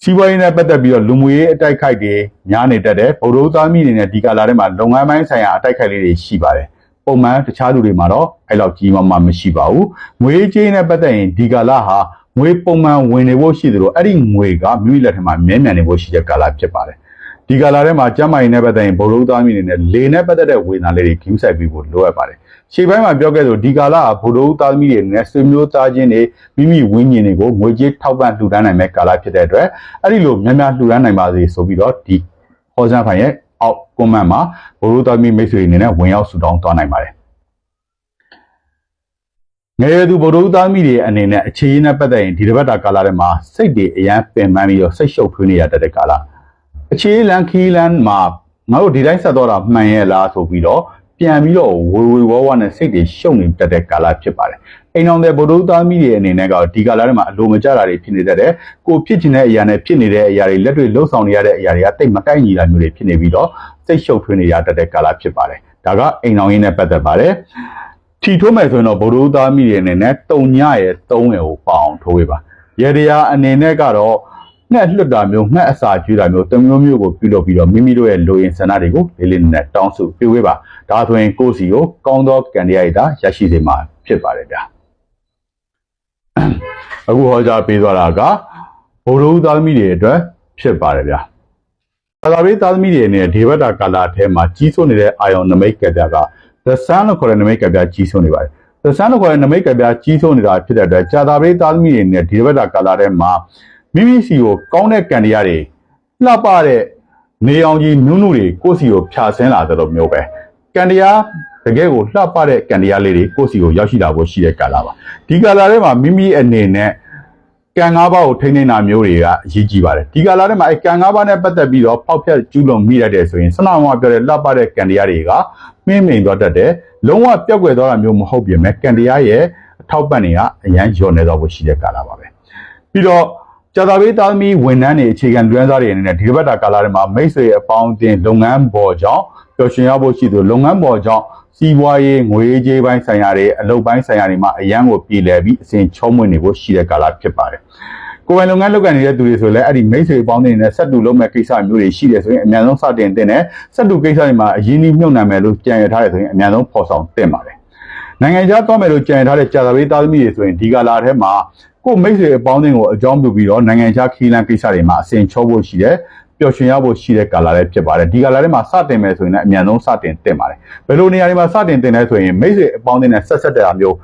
စီးပွားရေးနဲ့ပတ်သက်ပြီးတော့လူမှုရေးအတိုက်ခိုက်တွေများနေတတ်တယ်ဗုဒ္ဓသားမိအနေနဲ့ဒီကာလာထဲမှာလုပ်ငန်းပိုင်းဆိုင်ရာအတိုက်ခိုက်လေးတွေရှိပါတယ် ပုံမှန်တခြားသူတွေမှာတော့အဲ့လောက်ကြီးမားမားမရှိပါဘူးငွေကြေးနဲ့ပတ်သက်ရင်ဒီကာလာဟာငွေပုံမှန်ဝင်နေဖို့ရှိသလိုအဲ့ဒီငွေကမိမိလက်ထက်မှာမြဲမြံနေဖို့ရှိတဲ့ကာလဖြစ်ပါတယ်ဒီကာလာထဲမှာကျမ်းမာရေးနဲ့ပတ်သက်ရင်ဘုလိုသားမိအနေနဲ့လေနဲ့ပတ်သက်တဲ့ဝေဒနာလေးတွေ view ဆိုင်ပြီးဖို့လိုအပ်ပါတယ်။ရှေ့ပိုင်းမှာပြောခဲ့သလိုဒီကာလာကဘုလိုသားမိတွေနဲ့ဆွေမျိုးသားချင်းတွေမိမိဝိညာဉ်တွေကိုငွေကြေးထောက်ပံ့လှူဒါန်းနိုင်မဲ့ကာလဖြစ်တဲ့အတွက်အဲ့ဒီလိုများများလှူဒါန်းနိုင်ပါစေဆိုပြီးတော့ဒီဟောစံဖိုင်ရဲ့ အောက် comment မှာဘုလိုသားမိမိတ်ဆွေအနေနဲ့ဝင်ရောက်ဆူတောင်းသွားနိုင်ပါတယ်ငယ်ရသူဗုဒ္ဓဦးသားမိတွေအနေနဲ့အခြေရင်းနဲ့ပတ်သက်ရင်ဒီတစ်ပတ်တာကာလထဲမှာစိတ်တွေအရန်ပင်ပန်းပြီးတော့စိတ်ရှုပ်ထွေးနေရတတ်တဲ့ကာလအခြေလန်ခီလန်မှာငါတို့ဒီတိုင်းဆက်တော့တာမှန်ရဲ့လားဆိုပြီးတော့ ပြန်ပြီးတော့ဝေဝေဝဝနဲ့စိတ်တွေရှုပ်နေတတ်တဲ့ကာလဖြစ်ပါတယ်အိမ်အောင်တဲ့ဗုဒ္ဓဦးသားမိတွေအနေနဲ့ကဒီကာလထဲမှာအလိုမကျတာတွေဖြစ်နေတတ်တယ်ကိုဖြစ်ချင်တဲ့အရာနဲ့ဖြစ်နေတဲ့အရာတွေလက်တွေလှုပ်ဆောင်နေရတဲ့အရာတွေကတိတ်မကိုက်ညီတာမျိုးတွေဖြစ်နေပြီးတော့စိတ်ရှုပ်ထွေးနေရတတ်တဲ့ကာလဖြစ်ပါတယ်ဒါကအိမ်အောင်ရင်းနဲ့ပတ်သက်ပါတယ်ထီထိုးမယ်ဆိုရင်တော့ဗုဒ္ဓဦးသားမိတွေအနေနဲ့တုံညရဲ့သုံးရယ်ကိုပေါအောင်ထိုးပေးပါရေတရားအနေနဲ့ကတော့ ငှက်လွတ်တာမျိုးငှက်အစာကျွေးတာမျိုးတမျိုးမျိုးကိုပြုလုပ်ပြီးတော့မိမိတို့ရဲ့လိုရင်ဆန္ဒတွေကိုလေးလေးနက်နက်တောင်းဆိုပြုဝေးပါဒါဆိုရင်ကိုယ့်စီကိုကောင်းသောကံတရားရတာရရှိစေမှာဖြစ်ပါတယ်ဗျာအခုဟောကြားပေးသွားတာကဘုရုသားသမီးတွေအတွက်ဖြစ်ပါတယ်ဗျာသာသာပေးသားသမီးတွေအနေနဲ့ဒီဘက်တာကာလာအထဲမှာကြီးစိုးနေတဲ့အာယုံနမိတ်ကပြက the sun လို့ခေါ်တဲ့နမိတ်ကပြကြီးစိုးနေပါတယ် the sun လို့ခေါ်တဲ့နမိတ်ကပြကြီးစိုးနေတာဖြစ်တဲ့အတွက်ဂျာတာပေးသားသမီးတွေနဲ့ဒီဘက်တာကာလာထဲမှာ မိမိစီကိုကောင်းတဲ့ကံတရားတွေလှပတဲ့နေအောင်ကြီးနုနုတွေကိုယ့်စီကိုဖြာဆင်းလာတဲ့လိုမျိုးပဲကံတရားတကယ်ကိုလှပတဲ့ကံတရားလေးတွေကိုယ့်စီကိုရောက်ရှိလာဖို့ရှိတဲ့ကာလပါဒီကာလထဲမှာမိမိအနေနဲ့ကံ၅ပါးကိုထိန်းသိမ်းတာမျိုးတွေကအရေးကြီးပါတယ်ဒီကာလထဲမှာအဲကံ၅ပါးနဲ့ပတ်သက်ပြီးတော့ဖောက်ဖျက်ကျူးလွန်မိရတဲ့ဆိုရင်စနမပြောတဲ့လှပတဲ့ကံတရားတွေကမှင်းမိန်သွားတတ်တယ်လုံးဝပြောက်ွယ်သွားတာမျိုးမဟုတ်ပြင်မဲ့ကံတရားရဲ့အထောက်ပံ့တွေကအရန်ညော့နေတော့ဖို့ရှိတဲ့ကာလပါပဲပြီးတော့ ကြာသာပေးသားသမီးဝန်ထမ်းတွေအခြေခံလူရန်စားတွေအနေနဲ့ဒီတစ်ပတ်တာကာလထဲမှာမိတ်ဆွေအပေါင်းအသင်းလုပ်ငန်းပေါ်ကြောင့်ပျော်ရွှင်ရဖို့ရှိသလိုလုပ်ငန်းပေါ်ကြောင့်စီးပွားရေးငွေကြေးပိုင်းဆိုင်ရာတွေအလုပ်ပိုင်းဆိုင်ရာတွေမှာအရန်ကိုပြည်လည်ပြီးအစဉ်ချုံးမွေ့နေဖို့ရှိတဲ့ကာလဖြစ်ပါတယ်။ကိုယ်ပိုင်လုပ်ငန်းလုပ်ကိုင်နေတဲ့သူတွေဆိုလည်းအဲ့ဒီမိတ်ဆွေအပေါင်းအသင်းတွေနဲ့ဆက်တူလုပ်မဲ့ကိစ္စမျိုးတွေရှိတယ်ဆိုရင်အများဆုံးစတင်တင်တယ်ဆက်တူကိစ္စတွေမှာအရင်းနှီးမြှုပ်နှံမယ်လို့ကြံရထားတယ်ဆိုရင်အများဆုံးဖော်ဆောင်တင်ပါတယ်။ နိုင်ငံခြားသွားမယ်လို့ကြံရထားတဲ့ကြာသာပေးသားသမီးတွေဆိုရင်ဒီကာလထဲမှာကိုမိတ်ဆွေအပေါင်းအသင်းကိုအကြောင်းပြုပြီးတော့နိုင်ငံခြားခီးလန်းကိစ္စတွေမှာအစဉ်ချောဖို့ရှိတယ်ပျော်ရွှင်ရဖို့ရှိတဲ့ကာလလည်းဖြစ်ပါတယ်ဒီကာလထဲမှာစတင်မယ်ဆိုရင်လည်းအမြန်ဆုံးစတင်တင်ပါတယ်ဘယ်လိုနေရာတွေမှာစတင်တင်လဲဆိုရင်မိတ်ဆွေအပေါင်းအသင်းနဲ့ဆက်ဆက်တာမျိုး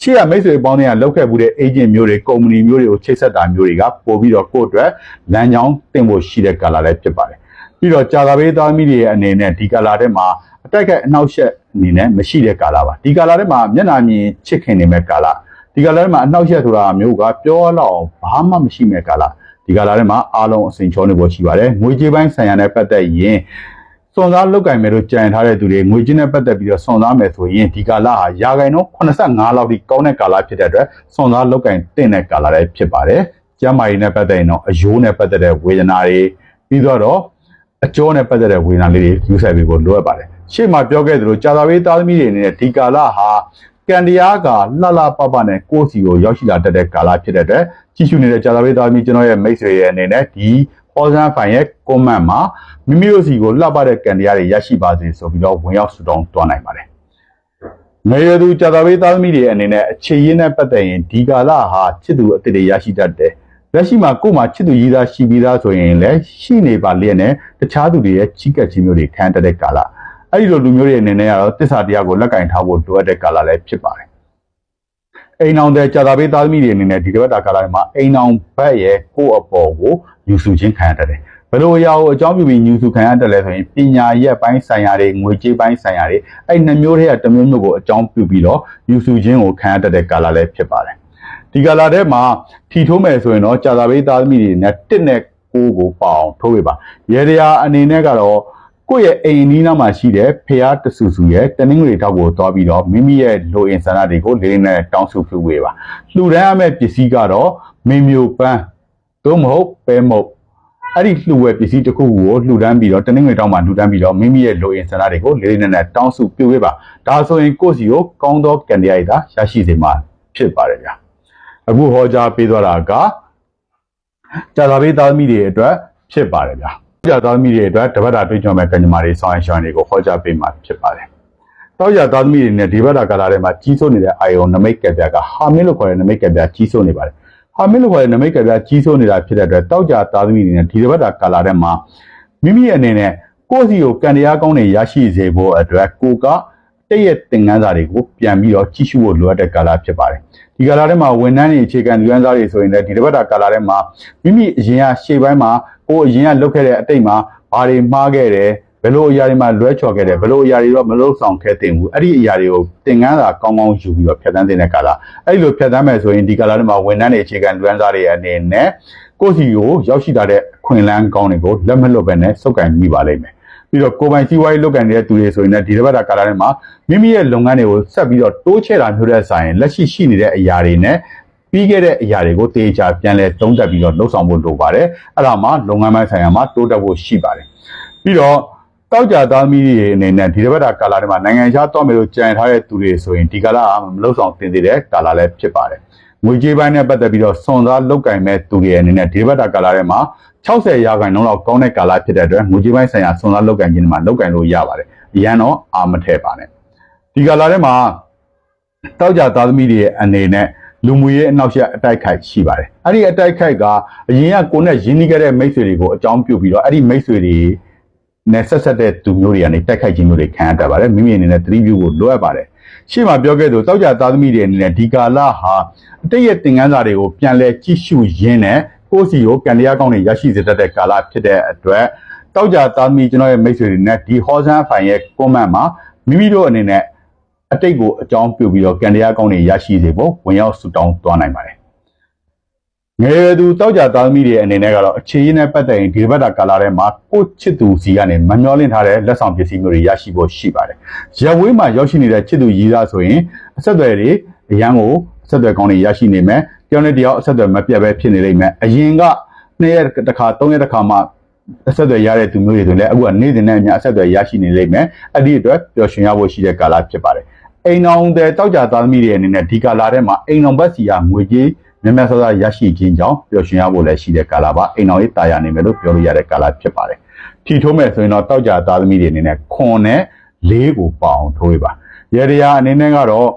ရှေ့ကမိတ်ဆွေအပေါင်းအသင်းကလောက်ခဲ့မှုတဲ့ agent မျိုးတွေကုမ္ပဏီမျိုးတွေကိုချိတ်ဆက်တာမျိုးတွေကပို့ပြီးတော့ကိုယ့်အတွက်လမ်းကြောင်းတင်ဖို့ရှိတဲ့ကာလလည်းဖြစ်ပါတယ် ပြီးတော့ကြာသာပေးသားမိတွေရဲ့အနေနဲ့ဒီကာလထဲမှာအတိုက်ခိုက်အနှောက်အယှက်အနေနဲ့မရှိတဲ့ကာလပါဒီကာလထဲမှာမျက်နှာမြင်ချစ်ခင်နေမဲ့ကာလဒီကာလထဲမှာအနှောက်အယှက်ဆိုတာမျိုးကပြောတော့ဘာမှမရှိမဲ့ကာလဒီကာလထဲမှာအားလုံးအစဉ်ချောနေဖို့ရှိပါတယ်ငွေကြေးပိုင်းဆိုင်ရာနဲ့ပတ်သက်ရင်စွန်စားလုတ်ကင်မယ်လို့ကြံထားတဲ့သူတွေငွေကြေးနဲ့ပတ်သက်ပြီးတော့စွန်စားမယ်ဆိုရင်ဒီကာလဟာရာခိုင်နှုန်း85လောက်ထိကောင်းတဲ့ကာလဖြစ်တဲ့အတွက်စွန်စားလုတ်ကင်တင့်တဲ့ကာလလည်းဖြစ်ပါတယ်ကျကျန်းမာရေးနဲ့ပတ်သက်ရင်တော့အယိုးနဲ့ပတ်သက်တဲ့ဝေဒနာတွေပြီးတော့ အကျောနဲ့ပတ်သက်တဲ့ဝေဒနာလေးတွေယူဆပြီးဖို့လိုအပ်ပါတယ်ရှေ့မှာပြောခဲ့သလိုကြာသာပေးသားသမီးတွေအနေနဲ့ဒီကာလဟာကံတရားကလှလှပပနဲ့ကိုယ့်စီကိုရောက်ရှိလာတတ်တဲ့ကာလဖြစ်တဲ့အတွက်ကြည့်ရှုနေတဲ့ကြာသာပေးသားသမီးကျွန်တော်ရဲ့မိတ်ဆွေရဲ့အနေနဲ့ဒီဟောစမ်းဖိုင်ရဲ့ comment မှာမိမိတို့စီကိုလှပတဲ့ကံတရားတွေရရှိပါစေဆိုပြီးတော့ဝင်ရောက်ဆုတောင်းတွားနိုင်ပါတယ်ငယ်ရသူကြာသာပေးသားသမီးတွေအနေနဲ့အခြေရင်းနဲ့ပတ်သက်ရင်ဒီကာလဟာချစ်သူအစ်စ်တွေရရှိတတ်တယ် လက်ရှိမှာကိုယ်မှာချစ်သူရည်သားရှိပြီးသားဆိုရင်လည်းရှိနေပါလျက်နဲ့တခြားသူတွေရဲ့ချီးကပ်ခြင်းမျိုးတွေခံတတ်တဲ့ကာလအဲ့ဒီလိုလူမျိုးတွေအနေနဲ့ကတော့တစ္ဆာတရားကိုလက်ကင်ထားဖို့လိုအပ်တဲ့ကာလလည်းဖြစ်ပါတယ်အိမ်အောင်တဲ့ကြာသာပေးသားသမီးတွေအနေနဲ့ဒီကဘက်တာကာလမှာအိမ်အောင်ဘက်ရဲ့ကိုယ့်အပေါ်ကိုယူဆခြင်းခံရတတ်တယ်ဘယ်လိုအရာကိုအကြောင်းပြုပြီးညူစုခံရတတ်လဲဆိုရင်ပညာရက်ပိုင်းဆိုင်ရာတွေငွေကြေးပိုင်းဆိုင်ရာတွေအဲ့နှမျိုးတွေကတစ်မျိုးမျိုးကိုအကြောင်းပြုပြီးတော့ယူဆခြင်းကိုခံရတတ်တဲ့ကာလလည်းဖြစ်ပါတယ် ဒီကာလထဲမှာထီထိုးမယ်ဆိုရင်တော့ကြာသာပေးသားသမီးတွေနဲ့တစ်နဲ့ကိုကိုပေါအောင်ထိုးပေးပါရေတရားအနေနဲ့ကတော့ကိုယ့်ရဲ့အိမ်နီးနားမှာရှိတဲ့ဖះတဆူဆူရဲ့တနင်္ဂနွေထောက်ကိုသွားပြီးတော့မိမိရဲ့လိုအင်ဆန္ဒတွေကိုလေးလေးနဲ့တောင်းဆိုပြုဝေးပါလှူဒန်းရမယ့်ပစ္စည်းကတော့မေမျိုးပန်းသို့မဟုတ်ပဲမဟုတ်အဲ့ဒီလှူဝဲပစ္စည်းတစ်ခုကိုလှူဒန်းပြီးတော့တနင်္ဂနွေတောက်မှာလှူဒန်းပြီးတော့မိမိရဲ့လိုအင်ဆန္ဒတွေကိုလေးလေးနက်နက်တောင်းဆိုပြုဝေးပါဒါဆိုရင်ကိုယ့်စီကိုကောင်းသောကံတရားရတာရရှိစေမှာဖြစ်ပါတယ်ဗျာ အခုဟောကြားပေးသွားတာကကြာသာပေးသားသမီးတွေအတွက်ဖြစ်ပါတယ်ဗျာကြာသားသမီးတွေအတွက်တပတ်တာတွေ့ကြုံမဲ့ကံကြမ္မာတွေဆောင်းရရှောင်းတွေကိုဟောကြားပေးမှာဖြစ်ပါတယ်တောက်ရသားသမီးတွေနဲ့ဒီဘက်တာကာလာထဲမှာကြီးစိုးနေတဲ့အာယုံနမိတ်ကပြကဟာမင်းလို့ခေါ်တဲ့နမိတ်ကပြကြီးစိုးနေပါတယ်ဟာမင်းလို့ခေါ်တဲ့နမိတ်ကပြကြီးစိုးနေတာဖြစ်တဲ့အတွက်တောက်ကြသားသမီးတွေနဲ့ဒီဘက်တာကာလာထဲမှာမိမိရဲ့အနေနဲ့ကိုယ့်စီကိုကံတရားကောင်းတွေရရှိစေဖို့အတွက်ကိုက တည့်ရဲ့သင်ခန်းစာတွေကိုပြန်ပြီးတော့ကြီးစုဖို့လိုအပ်တဲ့ကာလဖြစ်ပါတယ်ဒီကာလထဲမှာဝန်ထမ်းတွေအခြေခံလူရန်သားတွေဆိုရင်လည်းဒီတစ်ပတ်တာကာလထဲမှာမိမိအရင်ကရှေ့ပိုင်းမှာကိုယ်အရင်ကလုပ်ခဲ့တဲ့အတိတ်မှာဘာတွေမှားခဲ့တယ်ဘယ်လိုအရာတွေမှာလွဲချော်ခဲ့တယ်ဘယ်လိုအရာတွေတော့မလုပ်ဆောင်ခဲ့တင်ဘူးအဲ့ဒီအရာတွေကိုသင်ခန်းစာကောင်းကောင်းယူပြီးတော့ဖြတ်သန်းတဲ့ကာလအဲ့ဒီလိုဖြတ်သန်းမယ်ဆိုရင်ဒီကာလထဲမှာဝန်ထမ်းတွေအခြေခံလူရန်သားတွေအနေနဲ့ကိုယ့်စီကိုရောက်ရှိလာတဲ့ခွင်လန်းကောင်းတွေကိုလက်မလွတ်ပဲနဲ့စုပ်ကိုင်မိပါလိမ့်မယ် ပြီးတော့ကိုပိုင်စီးပွားရေးလုပ်ကိုင်နေတဲ့သူတွေဆိုရင်လည်းဒီတစ်ပတ်တာကာလထဲမှာမိမိရဲ့လုပ်ငန်းတွေကိုဆက်ပြီးတော့တိုးချဲ့တာမျိုးတဲ့ဆိုင်လက်ရှိရှိနေတဲ့အရာတွေနဲ့ပြီးခဲ့တဲ့အရာတွေကိုတေချာပြန်လဲသုံးသပ်ပြီးတော့လှုပ်ဆောင်ဖို့လိုပါတယ်အဲ့ဒါမှလုပ်ငန်းပိုင်းဆိုင်ရာမှာတိုးတက်ဖို့ရှိပါတယ်ပြီးတော့တောက်ကြသားမိတွေအနေနဲ့ဒီတစ်ပတ်တာကာလထဲမှာနိုင်ငံခြားတော့မယ်လို့ကြံထားတဲ့သူတွေဆိုရင်ဒီကာလကမလှုပ်ဆောင်တင်သေးတဲ့ကာလလည်းဖြစ်ပါတယ် ငွေကြေးပိုင်းနဲ့ပတ်သက်ပြီးတော့စွန်စားလောက်ကင်မဲ့သူတွေအနေနဲ့ဒီဘက်တာကာလထဲမှာ60ရာခိုင်နှုန်းလောက်ကောင်းတဲ့ကာလဖြစ်တဲ့အတွက်ငွေကြေးပိုင်းဆိုင်ရာစွန်စားလောက်ကင်ခြင်းတွေမှာလောက်ကင်လို့ရပါတယ်။အရန်တော့အာမထည့်ပါနဲ့။ဒီကာလထဲမှာတောက်ကြသားသမီးတွေရဲ့အနေနဲ့လူမှုရေးအနောက်ရှက်အတိုက်ခိုက်ရှိပါတယ်။အဲ့ဒီအတိုက်ခိုက်ကအရင်ကကိုနဲ့ရင်းနှီးခဲ့တဲ့မိတ်ဆွေတွေကိုအကြောင်းပြုပြီးတော့အဲ့ဒီမိတ်ဆွေတွေနဲ့ဆက်ဆက်တဲ့သူမျိုးတွေကနေတိုက်ခိုက်ခြင်းမျိုးတွေခံရတတ်ပါတယ်။မိမိအနေနဲ့သတိပြုဖို့လိုအပ်ပါတယ်။ ရှေ့မှာပြောခဲ့သူတောက်ကြသားသမီးတွေအနေနဲ့ဒီကာလဟာအတိတ်ရဲ့သင်ခန်းစာတွေကိုပြန်လဲကြည့်ရှုရင်းနဲ့ကိုယ့်စီကိုကံတရားကောင်းတွေရရှိစေတတ်တဲ့ကာလဖြစ်တဲ့အတွက်တောက်ကြသားသမီးကျွန်တော်ရဲ့မိတ်ဆွေတွေနဲ့ဒီဟောဆန်းဖိုင်ရဲ့ comment မှာမိမိတို့အနေနဲ့အတိတ်ကိုအကြောင်းပြုပြီးတော့ကံတရားကောင်းတွေရရှိစေဖို့ဝင်ရောက်ဆုတောင်းသွားနိုင်ပါတယ် ငယ်သူတောက်ကြသားသမီးတွေအနေနဲ့ကတော့အခြေရင်းနဲ့ပတ်သက်ရင်ဒီဘက်တာကာလာထဲမှာကိုချစ်သူစီကနေမမျောလင့်ထားတဲ့လက်ဆောင်ပစ္စည်းမျိုးတွေရရှိဖို့ရှိပါတယ်။ရဝေးမှာရောက်ရှိနေတဲ့ချစ်သူရည်သားဆိုရင်အဆက်အသွယ်တွေအရန်ကိုအဆက်အသွယ်ကောင်းတွေရရှိနေမယ်။ကြောင်းနဲ့တယောက်အဆက်အသွယ်မပြတ်ပဲဖြစ်နေလိမ့်မယ်။အရင်ကနှစ်ရက်တစ်ခါသုံးရက်တစ်ခါမှအဆက်အသွယ်ရတဲ့သူမျိုးတွေဆိုရင်လည်းအခုကနေ့စဉ်နဲ့အများအဆက်အသွယ်ရရှိနေလိမ့်မယ်။အဲ့ဒီအတွက်ပျော်ရွှင်ရဖို့ရှိတဲ့ကာလဖြစ်ပါတယ်။အိမ်အောင်တဲ့တောက်ကြသားသမီးတွေအနေနဲ့ဒီကာလာထဲမှာအိမ်အောင်ဘက်စီကငွေကြီး မြတ်မြတ်ဆဆရရှိခြင်းကြောင့်ပျော်ရွှင်ရဖို့လည်းရှိတဲ့ကာလပါအိမ်တော်ရေးတာယာနေမယ်လို့ပြောလို့ရတဲ့ကာလဖြစ်ပါတယ်ထီထိုးမယ်ဆိုရင်တော့တောက်ကြသားသမီးတွေအနေနဲ့ခွန်နဲ့လေးကိုပအောင်ထိုးရပါရေရရာအနေနဲ့ကတော့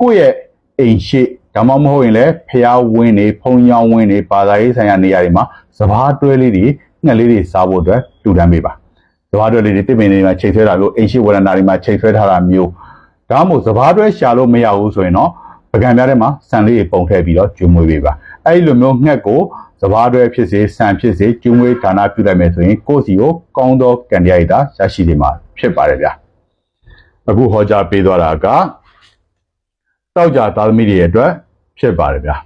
ကိုယ့်ရဲ့အိမ်ရှိဒါမှမဟုတ်ရင်လည်းဖျားဝင်းနေဖုံရောင်းဝင်းနေဘာသာရေးဆိုင်ရာနေရာတွေမှာစဘာတွဲလေးတွေငှက်လေးတွေစားဖို့အတွက်တူတန်းပေးပါစဘာတွဲလေးတွေတစ်ပင်တွေမှာချိန်ဆွဲတာလို့အိမ်ရှိဝရဏာတွေမှာချိန်ဆွဲထားတာမျိုးဒါမှမဟုတ်စဘာတွဲရှာလို့မရဘူးဆိုရင်တော့ ပကံပြားထဲမှာဆန်လေးတွေပုံထည့်ပြီးတော့ကျွေးမွေးပေးပါအဲ့ဒီလိုမျိုးငှက်ကိုစဘာတွဲဖြစ်စေဆန်ဖြစ်စေကျွေးမွေးဒါနပြုလိုက်မယ်ဆိုရင်ကိုယ့်စီကိုကောင်းသောကံတရားရတာရရှိနေမှာဖြစ်ပါတယ်ဗျာအခုဟောကြားပေးသွားတာကတောက်ကြသားသမီးတွေအတွက်ဖြစ်ပါတယ်ဗျာ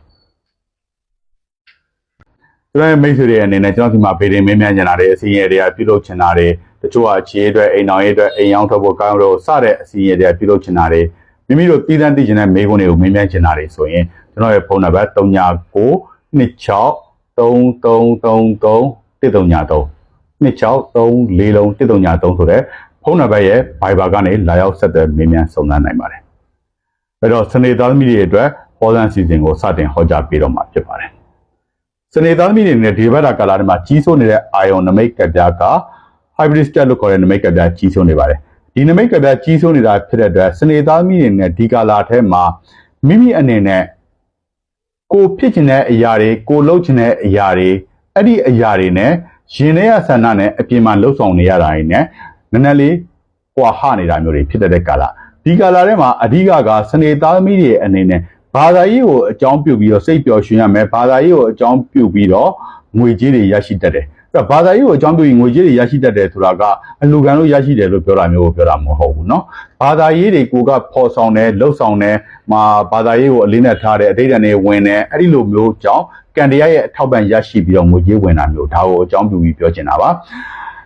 ကျွန်တော်မိတ်ဆွေတွေအနေနဲ့ကျွန်တော်ဒီမှာဗေဒင်မင်းများညနာတဲ့အစီအရင်တွေကပြုလုပ်ချင်တာတွေတချို့ကခြေအတွက်အိမ်အောင်ရေးအတွက်အိမ်အောင်ထုတ်ဖို့ကောင်းလို့စတဲ့အစီအရင်တွေကပြုလုပ်ချင်တာတွေ မိမိတို့တည်တံ့သိချင်တဲ့မေးခွန်းတွေကိုမေးမြန်းချင်တာတွေဆိုရင်ကျွန်တော်ရဲ့ဖုန်းနံပါတ်3926 3333 2634လုံး1333ဆိုတဲ့ဖုန်းနံပါတ်ရဲ့ Viber ကနေလာရောက်ဆက်သွယ်မေးမြန်းစုံစမ်းနိုင်ပါတယ်။အဲ့တော့စနေသားသမီးတွေအတွက်ဟောလန်စီစဉ်ကိုစတင်ဟောကြားပေးတော့မှာဖြစ်ပါတယ်။စနေသားသမီးတွေနဲ့ဒီဘက်တာကာလာတွေမှာကြီးစိုးနေတဲ့အာယုံနမိတ်ကပြားက hybrid step လို့ခေါ်တဲ့နမိတ်ကပြားကြီးစိုးနေပါတယ်။ ဒီနမိတ်ကပြားကြီးစိုးနေတာဖြစ်တဲ့အတွက်စနေသားသမီးတွေနဲ့ဒီကာလာထဲမှာမိမိအနေနဲ့ကိုဖြစ်ချင်တဲ့အရာတွေကိုလုပ်ချင်တဲ့အရာတွေအဲ့ဒီအရာတွေနဲ့ရင်ထဲရဆန္ဒနဲ့အပြင်မှာလှုပ်ဆောင်နေရတာတွေနဲ့နည်းနည်းလေးဟွာဟနေတာမျိုးတွေဖြစ်တဲ့ကာလဒီကာလထဲမှာအဓိကကစနေသားသမီးတွေအနေနဲ့ဘာသာရေးကိုအကြောင်းပြုပြီးတော့စိတ်ပျော်ရွှင်ရမယ်ဘာသာရေးကိုအကြောင်းပြုပြီးတော့ငွေကြေးတွေရရှိတတ်တယ်အဲ့ တော့ဘာသာရေးကိုအကြောင်းပြုပြီးငွေကြေးတွေရရှိတတ်တယ်ဆိုတာကအလူခံလို့ရရှိတယ်လို့ပြောတာမျိုးကိုပြောတာမဟုတ်ဘူးเนาะဘာသာရေးတွေကိုကဖော်ဆောင်တယ်လှုပ်ဆောင်တယ်မှာဘာသာရေးကိုအလေးနဲ့ထားတယ်အတိတ်တန်တွေဝင်တယ်အဲ့ဒီလိုမျိုးကြောင့်ကံတရားရဲ့အထောက်ပံ့ရရှိပြီးတော့ငွေကြေးဝင်တာမျိုးဒါကိုအကြောင်းပြုပြီးပြောချင်တာပါ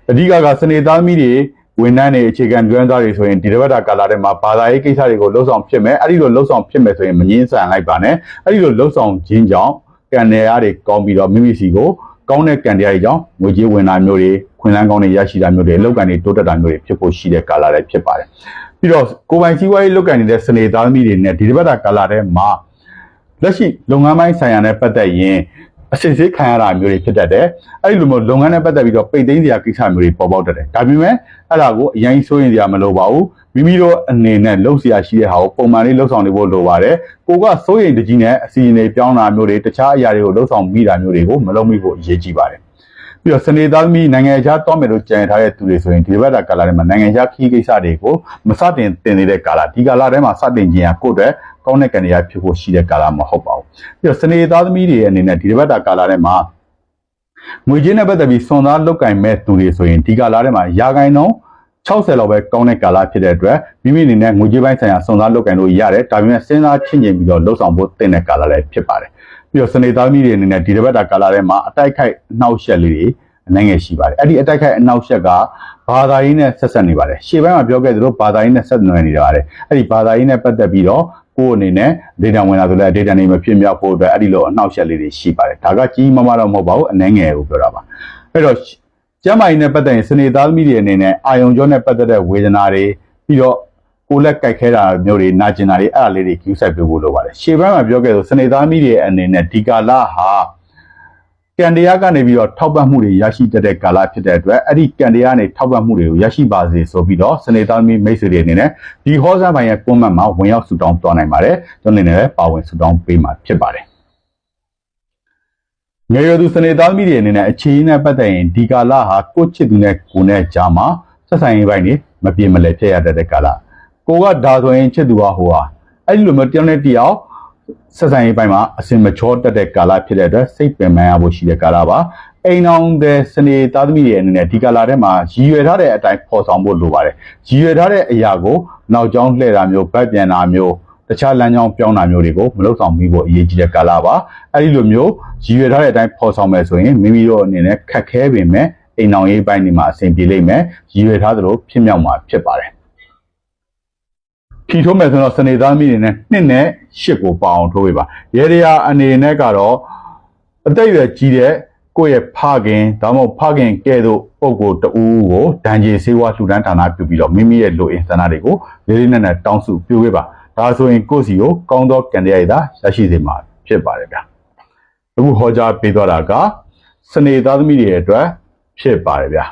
အဓိကကစနေသားသမီးတွေဝန်ထမ်းတွေအခြေခံကျွမ်းသားတွေဆိုရင်ဒီတစ်ပတ်တာကာလထဲမှာဘာသာရေးကိစ္စတွေကိုလှုပ်ဆောင်ဖြစ်မယ်အဲ့ဒီလိုလှုပ်ဆောင်ဖြစ်မယ်ဆိုရင်မငင်းဆန်လိုက်ပါနဲ့အဲ့ဒီလိုလှုပ်ဆောင်ခြင်းကြောင့်ကံတရားတွေကောင်းပြီးတော့မိမိစီကို ကောင်းတဲ့ကံတရားတွေကြောင့်ငွေကြေးဝင်တာမျိုးတွေခွင့်လန်းကောင်းတွေရရှိတာမျိုးတွေအလောက်ကန်တွေတိုးတက်တာမျိုးတွေဖြစ်ဖို့ရှိတဲ့ကာလတွေဖြစ်ပါတယ်ပြီးတော့ကိုယ်ပိုင်စီးပွားရေးလုပ်ကန်နေတဲ့စနေသားသမီးတွေနဲ့ဒီတစ်ပတ်တာကာလထဲမှာလက်ရှိလုပ်ငန်းပိုင်းဆိုင်ရာနဲ့ပတ်သက်ရင် အစစ်ဆေးခံရတာမျိုးတွေဖြစ်တတ်တယ်။အဲ့ဒီလိုမျိုးလုပ်ငန်းနဲ့ပတ်သက်ပြီးတော့ပိတ်သိမ်းစရာကိစ္စမျိုးတွေပေါ်ပေါက်တတ်တယ်။ဒါပေမဲ့အဲ့ဒါကိုအရင်စိုးရင်စရာမလိုပါဘူး။မိမိတို့အနေနဲ့လှုပ်စရာရှိတဲ့ဟာကိုပုံမှန်လေးလှုပ်ဆောင်နေဖို့လိုပါတယ်။ကိုကစိုးရင်တကြီးနဲ့အစီအစဉ်တွေပြောင်းတာမျိုးတွေတခြားအရာတွေကိုလှုပ်ဆောင်မိတာမျိုးတွေကိုမလုပ်မိဖို့အရေးကြီးပါတယ်။ပြီးတော့စနေသားသမီးနိုင်ငံခြားတောင်းမယ်လို့ကြံထားတဲ့သူတွေဆိုရင်ဒီဘက်တာကာလာထဲမှာနိုင်ငံခြားခီးကိစ္စတွေကိုမစတင်တင်နေတဲ့ကာလာဒီကာလာထဲမှာစတင်ခြင်းကကိုယ့်အတွက် ကောင်းတဲ့ကံတရားဖြစ်ဖို့ရှိတဲ့ကာလမဟုတ်ပါဘူး။ပြီးတော့စနေသားသမီးတွေအနေနဲ့ဒီတစ်ပတ်တာကာလထဲမှာငွေကြေးနဲ့ပတ်သက်ပြီးစွန်သားလုတ်ကင်မဲ့သူတွေဆိုရင်ဒီကာလထဲမှာရာဂိုင်းလုံး60လောက်ပဲကောင်းတဲ့ကာလဖြစ်တဲ့အတွက်မိမိအနေနဲ့ငွေကြေးပိုင်းဆိုင်ရာစွန်သားလုတ်ကင်လို့ရတယ်ဒါပေမဲ့စဉ်းစားချင့်ချိန်ပြီးတော့လှုပ်ဆောင်ဖို့တင်တဲ့ကာလလည်းဖြစ်ပါတယ်။ပြီးတော့စနေသားသမီးတွေအနေနဲ့ဒီတစ်ပတ်တာကာလထဲမှာအတိုက်ခိုက်နှောက်ယှက်လေးတွေနိုင်ငံရှိပါတယ်အဲ့ဒီအတိုက်ခိုက်အနောက်ရှက်ကဘာသာရေးနဲ့ဆက်ဆက်နေပါတယ်ရှေ့ပိုင်းမှာပြောခဲ့သလိုဘာသာရေးနဲ့ဆက်နွယ်နေပါတယ်အဲ့ဒီဘာသာရေးနဲ့ပတ်သက်ပြီးတော့ ကိုယ်အနေနဲ့ data ဝင်လာဆိုလဲ data နေမဖြစ်မြောက်ဖို့အတွက်အဲ့ဒီလိုအနှောက်အယှက်လေးတွေရှိပါတယ်ဒါကကြီးမားမားတော့မဟုတ်ပါဘူးအနှဲငယ်ကိုပြောတာပါအဲ့တော့ကျမ်းမာရေးနဲ့ပတ်သက်ရင်စနေသားသမီးတွေအနေနဲ့အာယုံကြောနဲ့ပတ်သက်တဲ့ဝေဒနာတွေပြီးတော့ကိုယ်လက်ကြိုက်ခဲတာမျိုးတွေနာကျင်တာတွေအဲ့ဒါလေးတွေ queue set ပြဖို့လိုပါတယ်ရှေ့ပိုင်းမှာပြောခဲ့ဆိုစနေသားသမီးတွေအနေနဲ့ဒီကာလဟာ ကံတရားကနေပြီးတော့ထောက်ပံ့မှုတွေရရှိတတ်တဲ့ကာလဖြစ်တဲ့အတွက်အဲ့ဒီကံတရားနဲ့ထောက်ပံ့မှုတွေကိုရရှိပါစေဆိုပြီးတော့စနေသားသမီးမိတ်ဆွေတွေအနေနဲ့ဒီဟောစမ်းပိုင်းရဲ့ကွန်မန့်မှာဝင်ရောက်ဆူတောင်းသွားနိုင်ပါတယ်ကျွန်တော်အနေနဲ့လည်းပါဝင်ဆူတောင်းပေးမှာဖြစ်ပါတယ်ငယ်ရသူစနေသားသမီးတွေအနေနဲ့အခြေအနေနဲ့ပတ်သက်ရင်ဒီကာလဟာကိုယ့်ချစ်သူနဲ့ကိုယ်နဲ့ကြားမှာဆက်ဆံရေးပိုင်းတွေမပြေမလည်ဖြစ်ရတဲ့ကာလကိုကဒါဆိုရင်ချစ်သူဟာဟိုဟာအဲ့ဒီလိုမျိုးတယောက်နဲ့တယောက် ဆက်ဆံရေးပိုင်းမှာအစင်မချောတက်တဲ့ကာလဖြစ်တဲ့အတွက်စိတ်ပင်ပန်းရဖို့ရှိတဲ့ကာလပါအိမ်အောင်တဲ့စနေသားသမီးတွေအနေနဲ့ဒီကာလထဲမှာရည်ရွယ်ထားတဲ့အတိုင်းပေါ်ဆောင်ဖို့လိုပါတယ်ရည်ရွယ်ထားတဲ့အရာကိုနောက်ကျောင်းလှည့်တာမျိုးဗတ်ပြန်တာမျိုးတခြားလမ်းကြောင်းပြောင်းတာမျိုးတွေကိုမလုပ်ဆောင်မိဖို့အရေးကြီးတဲ့ကာလပါအဲဒီလိုမျိုးရည်ရွယ်ထားတဲ့အတိုင်းပေါ်ဆောင်မယ်ဆိုရင်မိမိတို့အနေနဲ့ခက်ခဲပေမဲ့အိမ်အောင်ရေးပိုင်းဒီမှာအဆင်ပြေလိမ့်မယ်ရည်ရွယ်ထားသလိုဖြစ်မြောက်မှာဖြစ်ပါတယ် ဖြီထိုးမယ်ဆိုတော့စနေသားမိတွေနဲ့နှစ်နဲ့ရှစ်ကိုပေါအောင်ထိုးပေးပါရေရရာအနေနဲ့ကတော့အသက်အရွယ်ကြီးတဲ့ကိုယ့်ရဲ့ဖခင်ဒါမှမဟုတ်ဖခင်ကဲ့သို့ပုံကိုတူကိုဒဏ်ကြေစေဝါလှူဒန်းဌာနပြုပြီးတော့မိမိရဲ့လိုအင်ဆန္ဒတွေကိုလေးလေးနက်နက်တောင်းစုပြုပေးပါဒါဆိုရင်ကိုယ့်စီကိုကောင်းသောကံတရားရည်သာရရှိစေမှာဖြစ်ပါတယ်ဗျာအခုဟောကြားပေးသွားတာကစနေသားသမီးတွေအတွက်ဖြစ်ပါတယ်ဗျာ